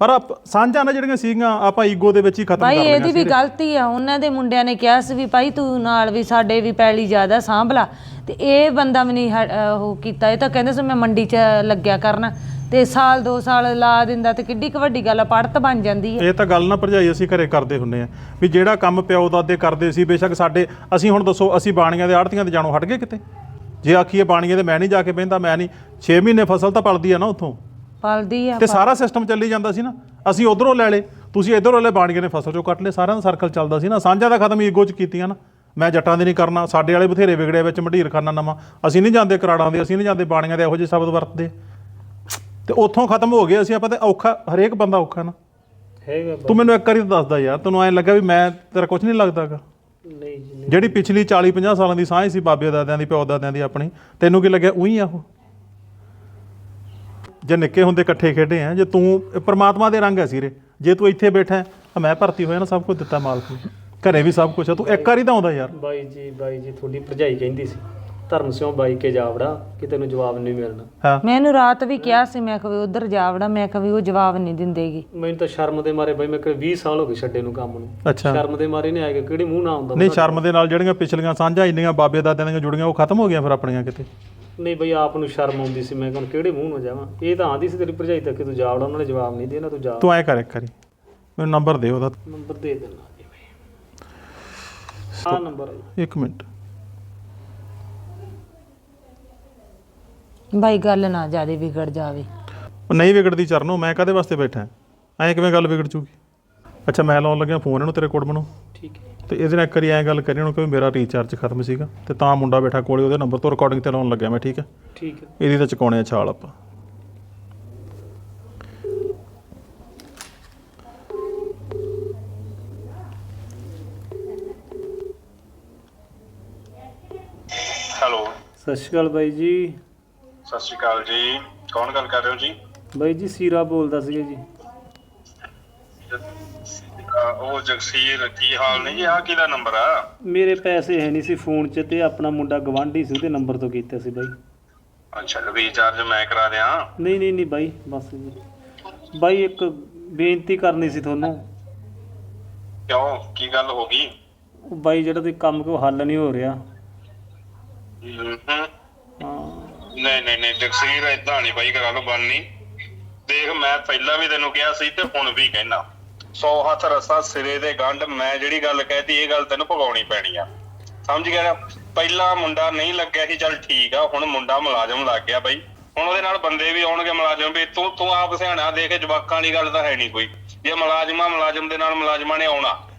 ਪਰ ਸਾਂਝਾਂ ਨਾ ਜਿਹੜੀਆਂ ਸੀਗੀਆਂ ਆਪਾਂ ਈਗੋ ਦੇ ਵਿੱਚ ਹੀ ਖਤਮ ਭਾਈ ਕਰ ਇਹਦੀ ਲਈਆਂ ਵੀ ਗਲਤੀ ਆ ਉਹਨਾਂ ਦੇ ਮੁੰਡਿਆਂ ਨੇ ਕਿਹਾ ਸੀ ਵੀ ਭਾਈ ਤੂੰ ਨਾਲ ਵੀ ਸਾਡੇ ਵੀ ਪੈਲੀ ਜ਼ਿਆਦਾ ਸਾਂਭਲਾ। ਤੇ ਇਹ ਬੰਦਾ ਵੀ ਨਹੀਂ ਉਹ ਕੀਤਾ ਇਹ ਤਾਂ ਕਹਿੰਦੇ ਸੀ ਮੈਂ ਮੰਡੀ 'ਚ ਲੱਗਿਆ ਕਰਨਾ। ਤੇ ਸਾਲ ਦੋ ਸਾਲ ਲਾ ਦਿੰਦਾ ਤੇ ਕਿੱਡੀ ਕੁ ਵੱਡੀ ਗੱਲ ਆ ਪੜਤ ਬਣ ਜਾਂਦੀ ਹੈ ਇਹ ਤਾਂ ਗੱਲ ਨਾ ਭਰਜਾਈ ਅਸੀਂ ਘਰੇ ਕਰਦੇ ਹੁੰਨੇ ਆ ਵੀ ਜਿਹੜਾ ਕੰਮ ਪਿਓ ਦਾਦੇ ਕਰਦੇ ਸੀ ਬੇਸ਼ੱਕ ਸਾਡੇ ਅਸੀਂ ਹੁਣ ਦੱਸੋ ਅਸੀਂ ਬਾਣੀਆਂ ਦੇ ਆੜਤੀਆਂ ਤੇ ਜਾਣੋਂ ਹਟ ਗਏ ਕਿਤੇ? ਜੇ ਆਖੀਏ ਬਾਣੀਆਂ ਤੇ ਮੈਂ ਨਹੀਂ ਜਾ ਕੇ ਬਹਿੰਦਾ ਮੈਂ ਨਹੀਂ 6 ਮਹੀਨੇ ਫਸਲ ਤਾਂ ਪਲਦੀ ਆ ਨਾ ਉੱਥੋਂ। ਪਲਦੀ ਆ ਤੇ ਸਾਰਾ ਸਿਸਟਮ ਚੱਲੀ ਜਾਂਦਾ ਸੀ ਨਾ। ਅਸੀਂ ਉਧਰੋਂ ਲੈ ਲੇ ਤੁਸੀਂ ਇਧਰੋਂ ਲੈ ਬਾਣੀਆਂ ਨੇ ਫਸਲ ਚੋਂ ਕੱਟ ਲਏ ਸਾਰਿਆਂ ਦਾ ਸਰਕਲ ਚੱਲਦਾ ਸੀ ਨਾ। ਸਾਂਝਾ ਦਾ ਖਤਮ ਈਗੋ ਚ ਕੀਤੀਆਂ ਨਾ। ਮੈਂ ਜੱਟਾਂ ਦੇ ਨਹੀਂ ਕਰਨਾ ਸਾਡੇ ਵਾਲੇ ਬਥੇਰੇ ਵਿਗੜੇ ਵਿੱਚ ਮੰਡੀਰ ਖਾਨਾ ਨਵਾਂ। ਅਸੀਂ ਨਹੀਂ ਜਾਂਦੇ ਕਰਾੜਾਂ ਦੇ ਅਸੀਂ ਨਹੀਂ ਜਾਂਦੇ ਬਾਣੀਆਂ ਦੇ ਇਹੋ ਜਿਹੇ ਸ਼ਬਦ ਵਰਤਦੇ। ਤੇ ਉੱਥੋਂ ਖਤਮ ਹੋ ਗਏ ਅਸੀਂ ਆਪਾਂ ਤੇ ਔਖਾ ਹਰੇਕ ਬੰਦਾ ਔਖਾ ਨਾ। ਹੈਗਾ ਤੂੰ ਮੈਨੂੰ ਇੱਕ ਵਾਰੀ ਤਾਂ ਦੱਸਦਾ ਯਾਰ ਤੈਨੂੰ ਐਂ ਲੱਗਾ ਵੀ ਮੈਂ ਤੇਰਾ ਕੁਝ ਨਹੀਂ ਲੱਗਦਾਗਾ ਨਹੀਂ ਜੀ ਨਹੀਂ। ਜਿਹੜੀ ਪਿਛਲੀ 40 50 ਸਾਲਾਂ ਦੀ ਸਾਂਝ ਸੀ ਬਾਬੇ ਦਾਦਿਆਂ ਦੀ ਪਿਓ ਦਾਦਿਆਂ ਦੀ ਆਪਣੀ ਤੈਨੂੰ ਕੀ ਲੱਗਿਆ ਉਹੀ ਆ ਉਹ? ਜੇ ਨਿੱਕੇ ਹੁੰਦੇ ਇਕੱਠੇ ਖੇਡੇ ਆ ਜੇ ਤੂੰ ਇਹ ਪ੍ਰਮਾਤਮਾ ਦੇ ਰੰਗ ਹੈ ਸੀਰੇ ਜੇ ਤੂੰ ਇੱਥੇ ਬੈਠਾ ਹੈ, ਤਾਂ ਮੈਂ ਭਰਤੀ ਹੋਇਆ ਨਾ ਸਭ ਕੁਝ ਦਿੱਤਾ ਮਾਲਕ ਨੇ। ਘਰੇ ਵੀ ਸਭ ਕੁਝ ਆ ਤੂੰ ਇੱਕ ਵਾਰੀ ਤਾਂ ਆਉਂਦਾ ਯਾਰ। ਬਾਈ ਜੀ ਬਾਈ ਜੀ ਤੁਹਾਡੀ ਭਰਜਾਈ ਕਹਿੰਦੀ ਸੀ। ਧਰਮ ਸਿਉ ਬਾਈ ਕੇ ਜਾਵੜਾ ਕਿ ਤੈਨੂੰ ਜਵਾਬ ਨਹੀਂ ਮਿਲਣਾ। ਹਾਂ। ਮੈਂ ਇਹਨੂੰ ਰਾਤ ਵੀ ਕਿਹਾ ਸੀ ਮੈਂ ਕਿਹਾ ਵੀ ਉਧਰ ਜਾਵੜਾ ਮੈਂ ਕਿਹਾ ਵੀ ਉਹ ਜਵਾਬ ਨਹੀਂ ਦਿੰਦੇਗੀ। ਮੈਨੂੰ ਤਾਂ ਸ਼ਰਮ ਦੇ ਮਾਰੇ ਬਾਈ ਮੈਂ ਕਿ 20 ਸਾਲ ਹੋ ਗਏ ਛੱਡੇ ਨੂੰ ਕੰਮ ਨੂੰ। ਅੱਛਾ। ਸ਼ਰਮ ਦੇ ਮਾਰੇ ਨਹੀਂ ਆਏਗਾ ਕਿਹੜੀ ਮੂੰਹ ਨਾ ਆਉਂਦਾ ਨਹੀਂ ਸ਼ਰਮ ਦੇ ਨਾਲ ਜਿਹੜੀਆਂ ਪਿਛਲੀਆਂ ਸਾਂਝਾਂ ਇੰਨੀਆਂ ਬਾਬੇ ਦਾਦਿਆਂ ਦੀਆਂ ਜੁੜੀਆਂ ਉਹ ਖਤਮ ਹੋ ਗਈਆਂ ਫਿਰ ਆਪਣੀਆਂ ਕਿਤੇ? ਨਹੀਂ ਬਈ ਆਪ ਨੂੰ ਸ਼ਰਮ ਆਉਂਦੀ ਸੀ ਮੈਂ ਕਹਿੰਦਾ ਕਿਹੜੇ ਮੂੰਹ ਨਾਲ ਜਾਵਾਂ? ਇਹ ਤਾਂ ਆਂਦੀ ਸੀ ਤੇਰੀ ਭਰਜਾਈ ਤੱਕ ਕਿ ਤੂੰ ਜਾਵੜਾ ਉਹਨਾਂ ਨੇ ਜਵਾਬ ਨਹੀਂ ਦੇਣਾ ਤੂੰ ਜਾ। ਤੂੰ ਐਂ ਕਰ ਇੱਕ ਵਾਰੀ। ਮੈਨੂੰ ਨੰਬਰ ਦੇ ਉਹਦਾ। ਨੰਬਰ ਦੇ ਦੇਣਾ ਜੀ ਬਈ। ਆਹ ਨੰਬਰ ਜੀ। ਇੱਕ ਮਿੰਟ। ਬਾਈ ਗੱਲ ਨਾ ਜਿਆਦੇ ਵਿਗੜ ਜਾਵੇ। ਉਹ ਨਹੀਂ ਵਿਗੜਦੀ ਚਰਨੋ ਮੈਂ ਕਾਦੇ ਵਾਸਤੇ ਬੈਠਾ? ਐਂ ਕਿਵੇਂ ਗੱਲ ਵਿਗੜ ਚੂਗੀ ਅੱਛਾ ਮੈਂ ਲਾਉਣ ਲੱਗਿਆ ਫੋਨ ਇਹਨੂੰ ਤੇਰੇ ਕੁੜਮ ਨੂੰ ਠੀਕ ਹੈ। ਤੇ ਇਹਦੇ ਨਾਲ ਇੱਕ ਵਾਰੀ ਐਂ ਗੱਲ ਕਰੀ ਉਹਨੂੰ ਕਿ ਮੇਰਾ ਰੀਚਾਰਜ ਖਤਮ ਸੀਗਾ। ਤੇ ਤਾਂ ਮੁੰਡਾ ਬੈਠਾ ਕੋਲੇ ਉਹਦੇ ਨੰਬਰ ਤੋਂ ਰਿਕਾਰਡਿੰਗ ਤੇ ਲਾਉਣ ਲੱਗਿਆ ਮੈਂ ਠੀਕ ਹੈ? ਠੀਕ ਹੈ। ਇਹਦੀ ਤਾਂ ਚੁਕਾਉਣੇ ਆ ਛਾਲ ਆਪਾਂ। ਹੈਲੋ। ਸਤਿ ਸ਼੍ਰੀ ਅਕਾਲ ਬਾਈ ਜੀ। ਸਤਿ ਸ਼੍ਰੀ ਅਕਾਲ ਜੀ। ਕੌਣ ਗੱਲ ਕਰ ਰਹੇ ਹੋ ਜੀ? ਬਾਈ ਜੀ ਸੀਰਾ ਬੋਲਦਾ ਸੀਗਾ ਜੀ। ਅਹ ਉਹ ਜਗਸੀਰ ਕੀ ਹਾਲ ਨੇ ਜੀ? ਆਹ ਕਿਹਦਾ ਨੰਬਰ ਆ? ਮੇਰੇ ਪੈਸੇ ਹੈ ਨਹੀਂ ਸੀ ਫੋਨ 'ਚ ਤੇ ਆਪਣਾ ਮੁੰਡਾ ਗਵਾਂਢੀ ਸੀ ਉਹਦੇ ਨੰਬਰ ਤੋਂ ਕੀਤਾ ਸੀ ਬਾਈ। ਅੱਛਾ ਰੀਚਾਰਜ ਮੈਂ ਕਰਾ ਦਿਆਂ। ਨਹੀਂ ਨਹੀਂ ਨਹੀਂ ਬਾਈ ਬਸ ਜੀ। ਬਾਈ ਇੱਕ ਬੇਨਤੀ ਕਰਨੀ ਸੀ ਤੁਹਾਨੂੰ। ਕਿਉਂ? ਕੀ ਗੱਲ ਹੋ ਗਈ? ਉਹ ਬਾਈ ਜਿਹੜਾ ਤੁਸੀਂ ਕੰਮ ਕੋ ਹੱਲ ਨਹੀਂ ਹੋ ਰਿਹਾ। ਹਮ, ਨਹੀਂ ਨਹੀਂ ਨਹੀਂ, ਜਗਸੀਰ ਇਦਾਂ ਨਹੀਂ ਬਾਈ ਕਰਾ ਲਓ ਬੰਨ ਦੇਖ, ਮੈਂ ਪਹਿਲਾਂ ਵੀ ਤੈਨੂੰ ਕਿਹਾ ਸੀ ਤੇ ਹੁਣ ਵੀ ਕਹਿਣਾ ਸੌ ਹੱਥ ਰਸਾ ਸਿਰੇ ਦੇ ਗੰਢ, ਮੈਂ ਜਿਹੜੀ ਗੱਲ ਕਹਿਤੀ, ਇਹ ਗੱਲ ਤੈਨੂੰ ਭਗਾਉਣੀ ਪੈਣੀ ਆ। ਸਮਝ ਗਿਆ ਨਾ? ਪਹਿਲਾਂ ਮੁੰਡਾ ਨਹੀਂ ਲੱਗਿਆ ਸੀ, ਚੱਲ ਠੀਕ ਆ, ਹੁਣ ਮੁੰਡਾ ਮੁਲਾਜ਼ਮ ਲੱਗ ਗਿਆ ਬਾਈ। ਹੁਣ ਉਹਦੇ ਨਾਲ ਬੰਦੇ ਵੀ ਆਉਣਗੇ ਮੁਲਾਜ਼ਮ ਵੀ, ਤੂੰ ਤੂੰ ਆਪ ਸਿਆਣਾ, ਦੇਖ, ਜਵਾਕਾਂ ਵਾਲੀ ਗੱਲ ਤਾਂ ਹੈ ਨਹੀਂ ਕੋਈ। ਜੇ ਮੁਲਾਜ਼ਮਾਂ ਮੁਲਾਜ਼ਮ ਦੇ ਨਾਲ ਮੁਲਾਜ਼ਮਾਂ ਨੇ ਆਉਣਾ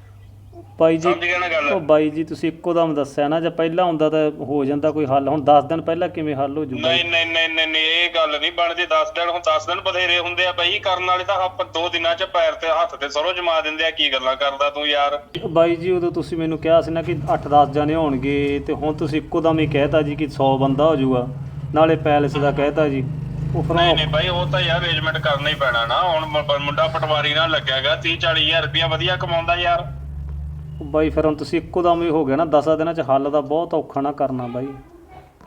ਬਾਈ ਜੀ ਸਮਝ ਗਿਆ ਨਾ ਗੱਲ? ਉਹ ਬਾਈ ਜੀ ਤੁਸੀਂ ਇੱਕੋ ਦਮ ਦੱਸਿਆ ਨਾ ਜੇ ਪਹਿਲਾਂ ਹੁੰਦਾ ਤਾਂ ਹੋ ਜਾਂਦਾ ਕੋਈ ਹੱਲ। ਹੁਣ 10 ਦਿਨ ਪਹਿਲਾਂ ਕਿਵੇਂ ਹੱਲ ਹੋ ਜੂਗਾ? ਨਹੀਂ ਨਹੀਂ ਨਹੀਂ ਨਹੀਂ ਨਹੀਂ, ਇਹ ਗੱਲ ਨਹੀਂ ਬਣਦੀ। 10 ਦਿਨ ਹੁਣ 10 ਦਿਨ ਬਥੇਰੇ ਹੁੰਦੇ ਆ ਬਈ। ਕਰਨ ਵਾਲੇ ਤਾਂ ਆਪਾਂ ਦੋ ਦਿਨਾਂ ਚ ਪੈਰ ਤੇ ਹੱਥ ਤੇ ਸਰੋਂ ਜਮਾ ਦਿੰਦੇ ਆ ਕੀ ਗੱਲਾਂ ਕਰਦਾ ਤੂੰ ਯਾਰ? ਬਾਈ ਜੀ ਉਦੋਂ ਤੁਸੀਂ ਮੈਨੂੰ ਕਿਹਾ ਸੀ ਨਾ ਕਿ 8-10 ਜਣੇ ਹੋਣਗੇ ਤੇ ਹੁਣ ਤੁਸੀਂ ਇੱਕੋ ਦਮ ਹੀ ਕਹਿਤਾ ਜੀ ਕਿ 100 ਬੰਦਾ ਹੋ ਜਾਊਗਾ ਨਾਲੇ ਪੈਲਸ ਦਾ ਕਹਿਤਾ ਜੀ। ਉਹ ਫਿਰ ਨਹੀਂ ਨਹੀਂ ਬਾਈ ਉਹ ਤਾਂ ਯਾਰ ਅਰੇਂਜਮੈਂਟ ਕਰਨਾ ਹੀ ਪੈਣਾ ਨਾ। ਹੁਣ ਮ- ਮੁੰਡਾ ਪਟਵਾਰੀ ਨਾਲ ਲੱਗਿਆਗਾ 30 40 ਹਜ਼ਾਰ ਰੁਪਇਆ ਵਧੀਆ ਕਮਾਉਂਦਾ ਯਾਰ। ਉਹ ਬਾਈ ਫਿਰ ਹੁਣ ਤੁਸੀਂ ਇੱਕੋ ਦਮ ਹੀ ਹੋ ਗਿਆ ਨਾ 10 ਦਿਨਾਂ ਚ ਹੱਲ ਦਾ ਬਹੁਤ ਔਖਾ ਨਾ ਕਰਨਾ ਬਾਈ।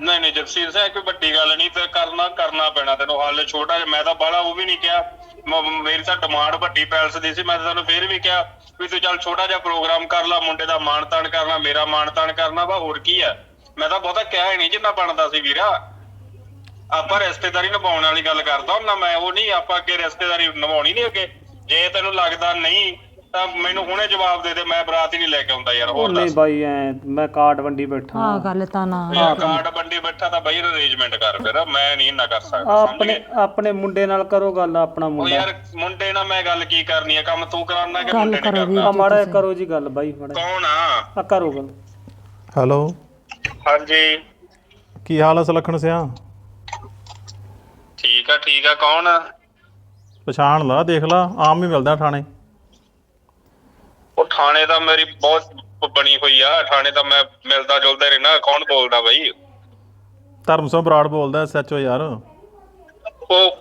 ਨਹੀਂ ਨਹੀਂ ਜਗਸੀਰ ਸਿੰਘ ਕੋਈ ਵੱਡੀ ਗੱਲ ਨਹੀਂ ਤੇ ਕਰਨਾ ਕਰਨਾ ਪੈਣਾ ਤੈਨੂੰ ਹਾਲੇ ਛੋਟਾ ਜਿਹਾ। ਮੈਂ ਤਾਂ ਬਾਹਲਾ ਉਹ ਵੀ ਨਹੀਂ ਕਿਹਾ। ਮ- ਮੇਰੀ ਤਾਂ ਡਿਮਾਂਡ ਵੱਡੀ ਪੈਲਸ ਦੀ ਸੀ, ਮੈਂ ਤਾਂ ਤੈਨੂੰ ਫੇਰ ਵੀ ਕਿਹਾ ਵੀ ਤੂੰ ਚੱਲ ਛੋਟਾ ਜਿਹਾ ਪ੍ਰੋਗਰਾਮ ਕਰ ਲਾ, ਮੁੰਡੇ ਦਾ ਮਾਣ ਤਾਣ ਕਰਨਾ, ਮੇਰਾ ਮਾਣ ਤਾਣ ਕਰਨਾ, ਵਾ ਹੋਰ ਕੀ ਆ? ਮੈਂ ਤਾਂ ਬਹੁਤਾ ਕਿਹਾ ਹੀ ਨਹੀਂ ਜਿੰਨਾ ਬਣਦਾ ਸੀ ਵੀਰਾ। ਆਪਾਂ ਰਿਸ਼ਤੇਦਾਰੀ ਨਿਭਾਉਣ ਵਾਲੀ ਗੱਲ ਕਰਦਾ ਹੁੰਦਾ ਮੈਂ, ਉਹ ਨਹੀਂ, ਆਪਾਂ ਅੱਗੇ ਰਿਸ਼ਤੇਦਾਰੀ ਨਿਭਾਉਣੀ ਨਹੀਂ ਅੱਗੇ। ਜੇ ਤੈਨੂੰ ਲੱਗਦਾ ਨਹੀਂ ਤਾਂ ਮੈਨੂੰ ਹੁਣੇ ਜਵਾਬ ਦੇ ਦੇ ਮੈਂ ਬਰਾਤ ਹੀ ਨਹੀਂ ਲੈ ਕੇ ਆਉਂਦਾ ਯਾਰ ਹੋਰ ਨਹੀਂ ਦੱਸ। ਬਾਈ ਐ ਮੈਂ ਕਾਰਡ ਵੰਡੀ ਬੈਠਾ ਆਹ ਗੱਲ ਤਾਂ ਨਾ ਯਾਰ ਕਾਰਡ ਬੰਡੀ ਬੈਠਾ ਤਾਂ ਬਾਈ ਅਰੇਂਜਮੈਂਟ ਕਰ ਫਿਰ ਮੈਂ ਨਹੀਂ ਇੰਨਾ ਕਰ ਸਕਦਾ ਸਮਝ ਆਪਣੇ ਗਏ? ਆਪਣੇ ਮੁੰਡੇ ਨਾਲ ਕਰੋ ਗੱਲ ਆਪਣਾ ਉਹ ਮੁੰਡਾ। ਯਾਰ ਮੁੰਡੇ ਨਾਲ ਮੈਂ ਗੱਲ ਕੀ ਕਰਨੀ ਆ ਕੰਮ ਤੂੰ ਕਰਾਉਣਾ ਕਿ ਗੱਲ ਮੁੰਡੇ ਨੇ ਕਰੋ ਵੀ ਕਰਨਾ? ਆ ਮਾੜਾ ਜਿਹਾ ਕਰੋ ਜੀ ਗੱਲ ਬਾਈ ਮਾੜਾ ਜਿਹਾ। ਕੌਣ ਆ? ਆ ਕਰੋ ਗੱਲ। ਹੈਲੋ। ਹਾਂਜੀ। ਕੀ ਹਾਲ ਹੈ ਸੁਲੱਖਣ ਸਿਆ? ਠੀਕ ਆ ਠੀਕ ਆ ਕੌਣ ਆ? ਪਛਾਣ ਲਾ ਦੇਖ ਲਾ ਆਮ ਹੀ ਮਿਲਦਾ ਥਾਣੇ ਉਹ ਥਾਣੇ ਦਾ ਮੇਰੀ ਬਹੁਤ ਬਣੀ ਹੋਈ ਆ ਥਾਣੇ ਤਾਂ ਮੈਂ ਮਿਲਦਾ ਜੁਲਦਾ ਰਹਿਣਾ ਕੌਣ ਬੋਲਦਾ ਬਾਈ? ਧਰਮ ਸਿੰਘ ਬਰਾੜ ਬੋਲਦਾ ਐਸਐਚਓ ਯਾਰ। ਉਹ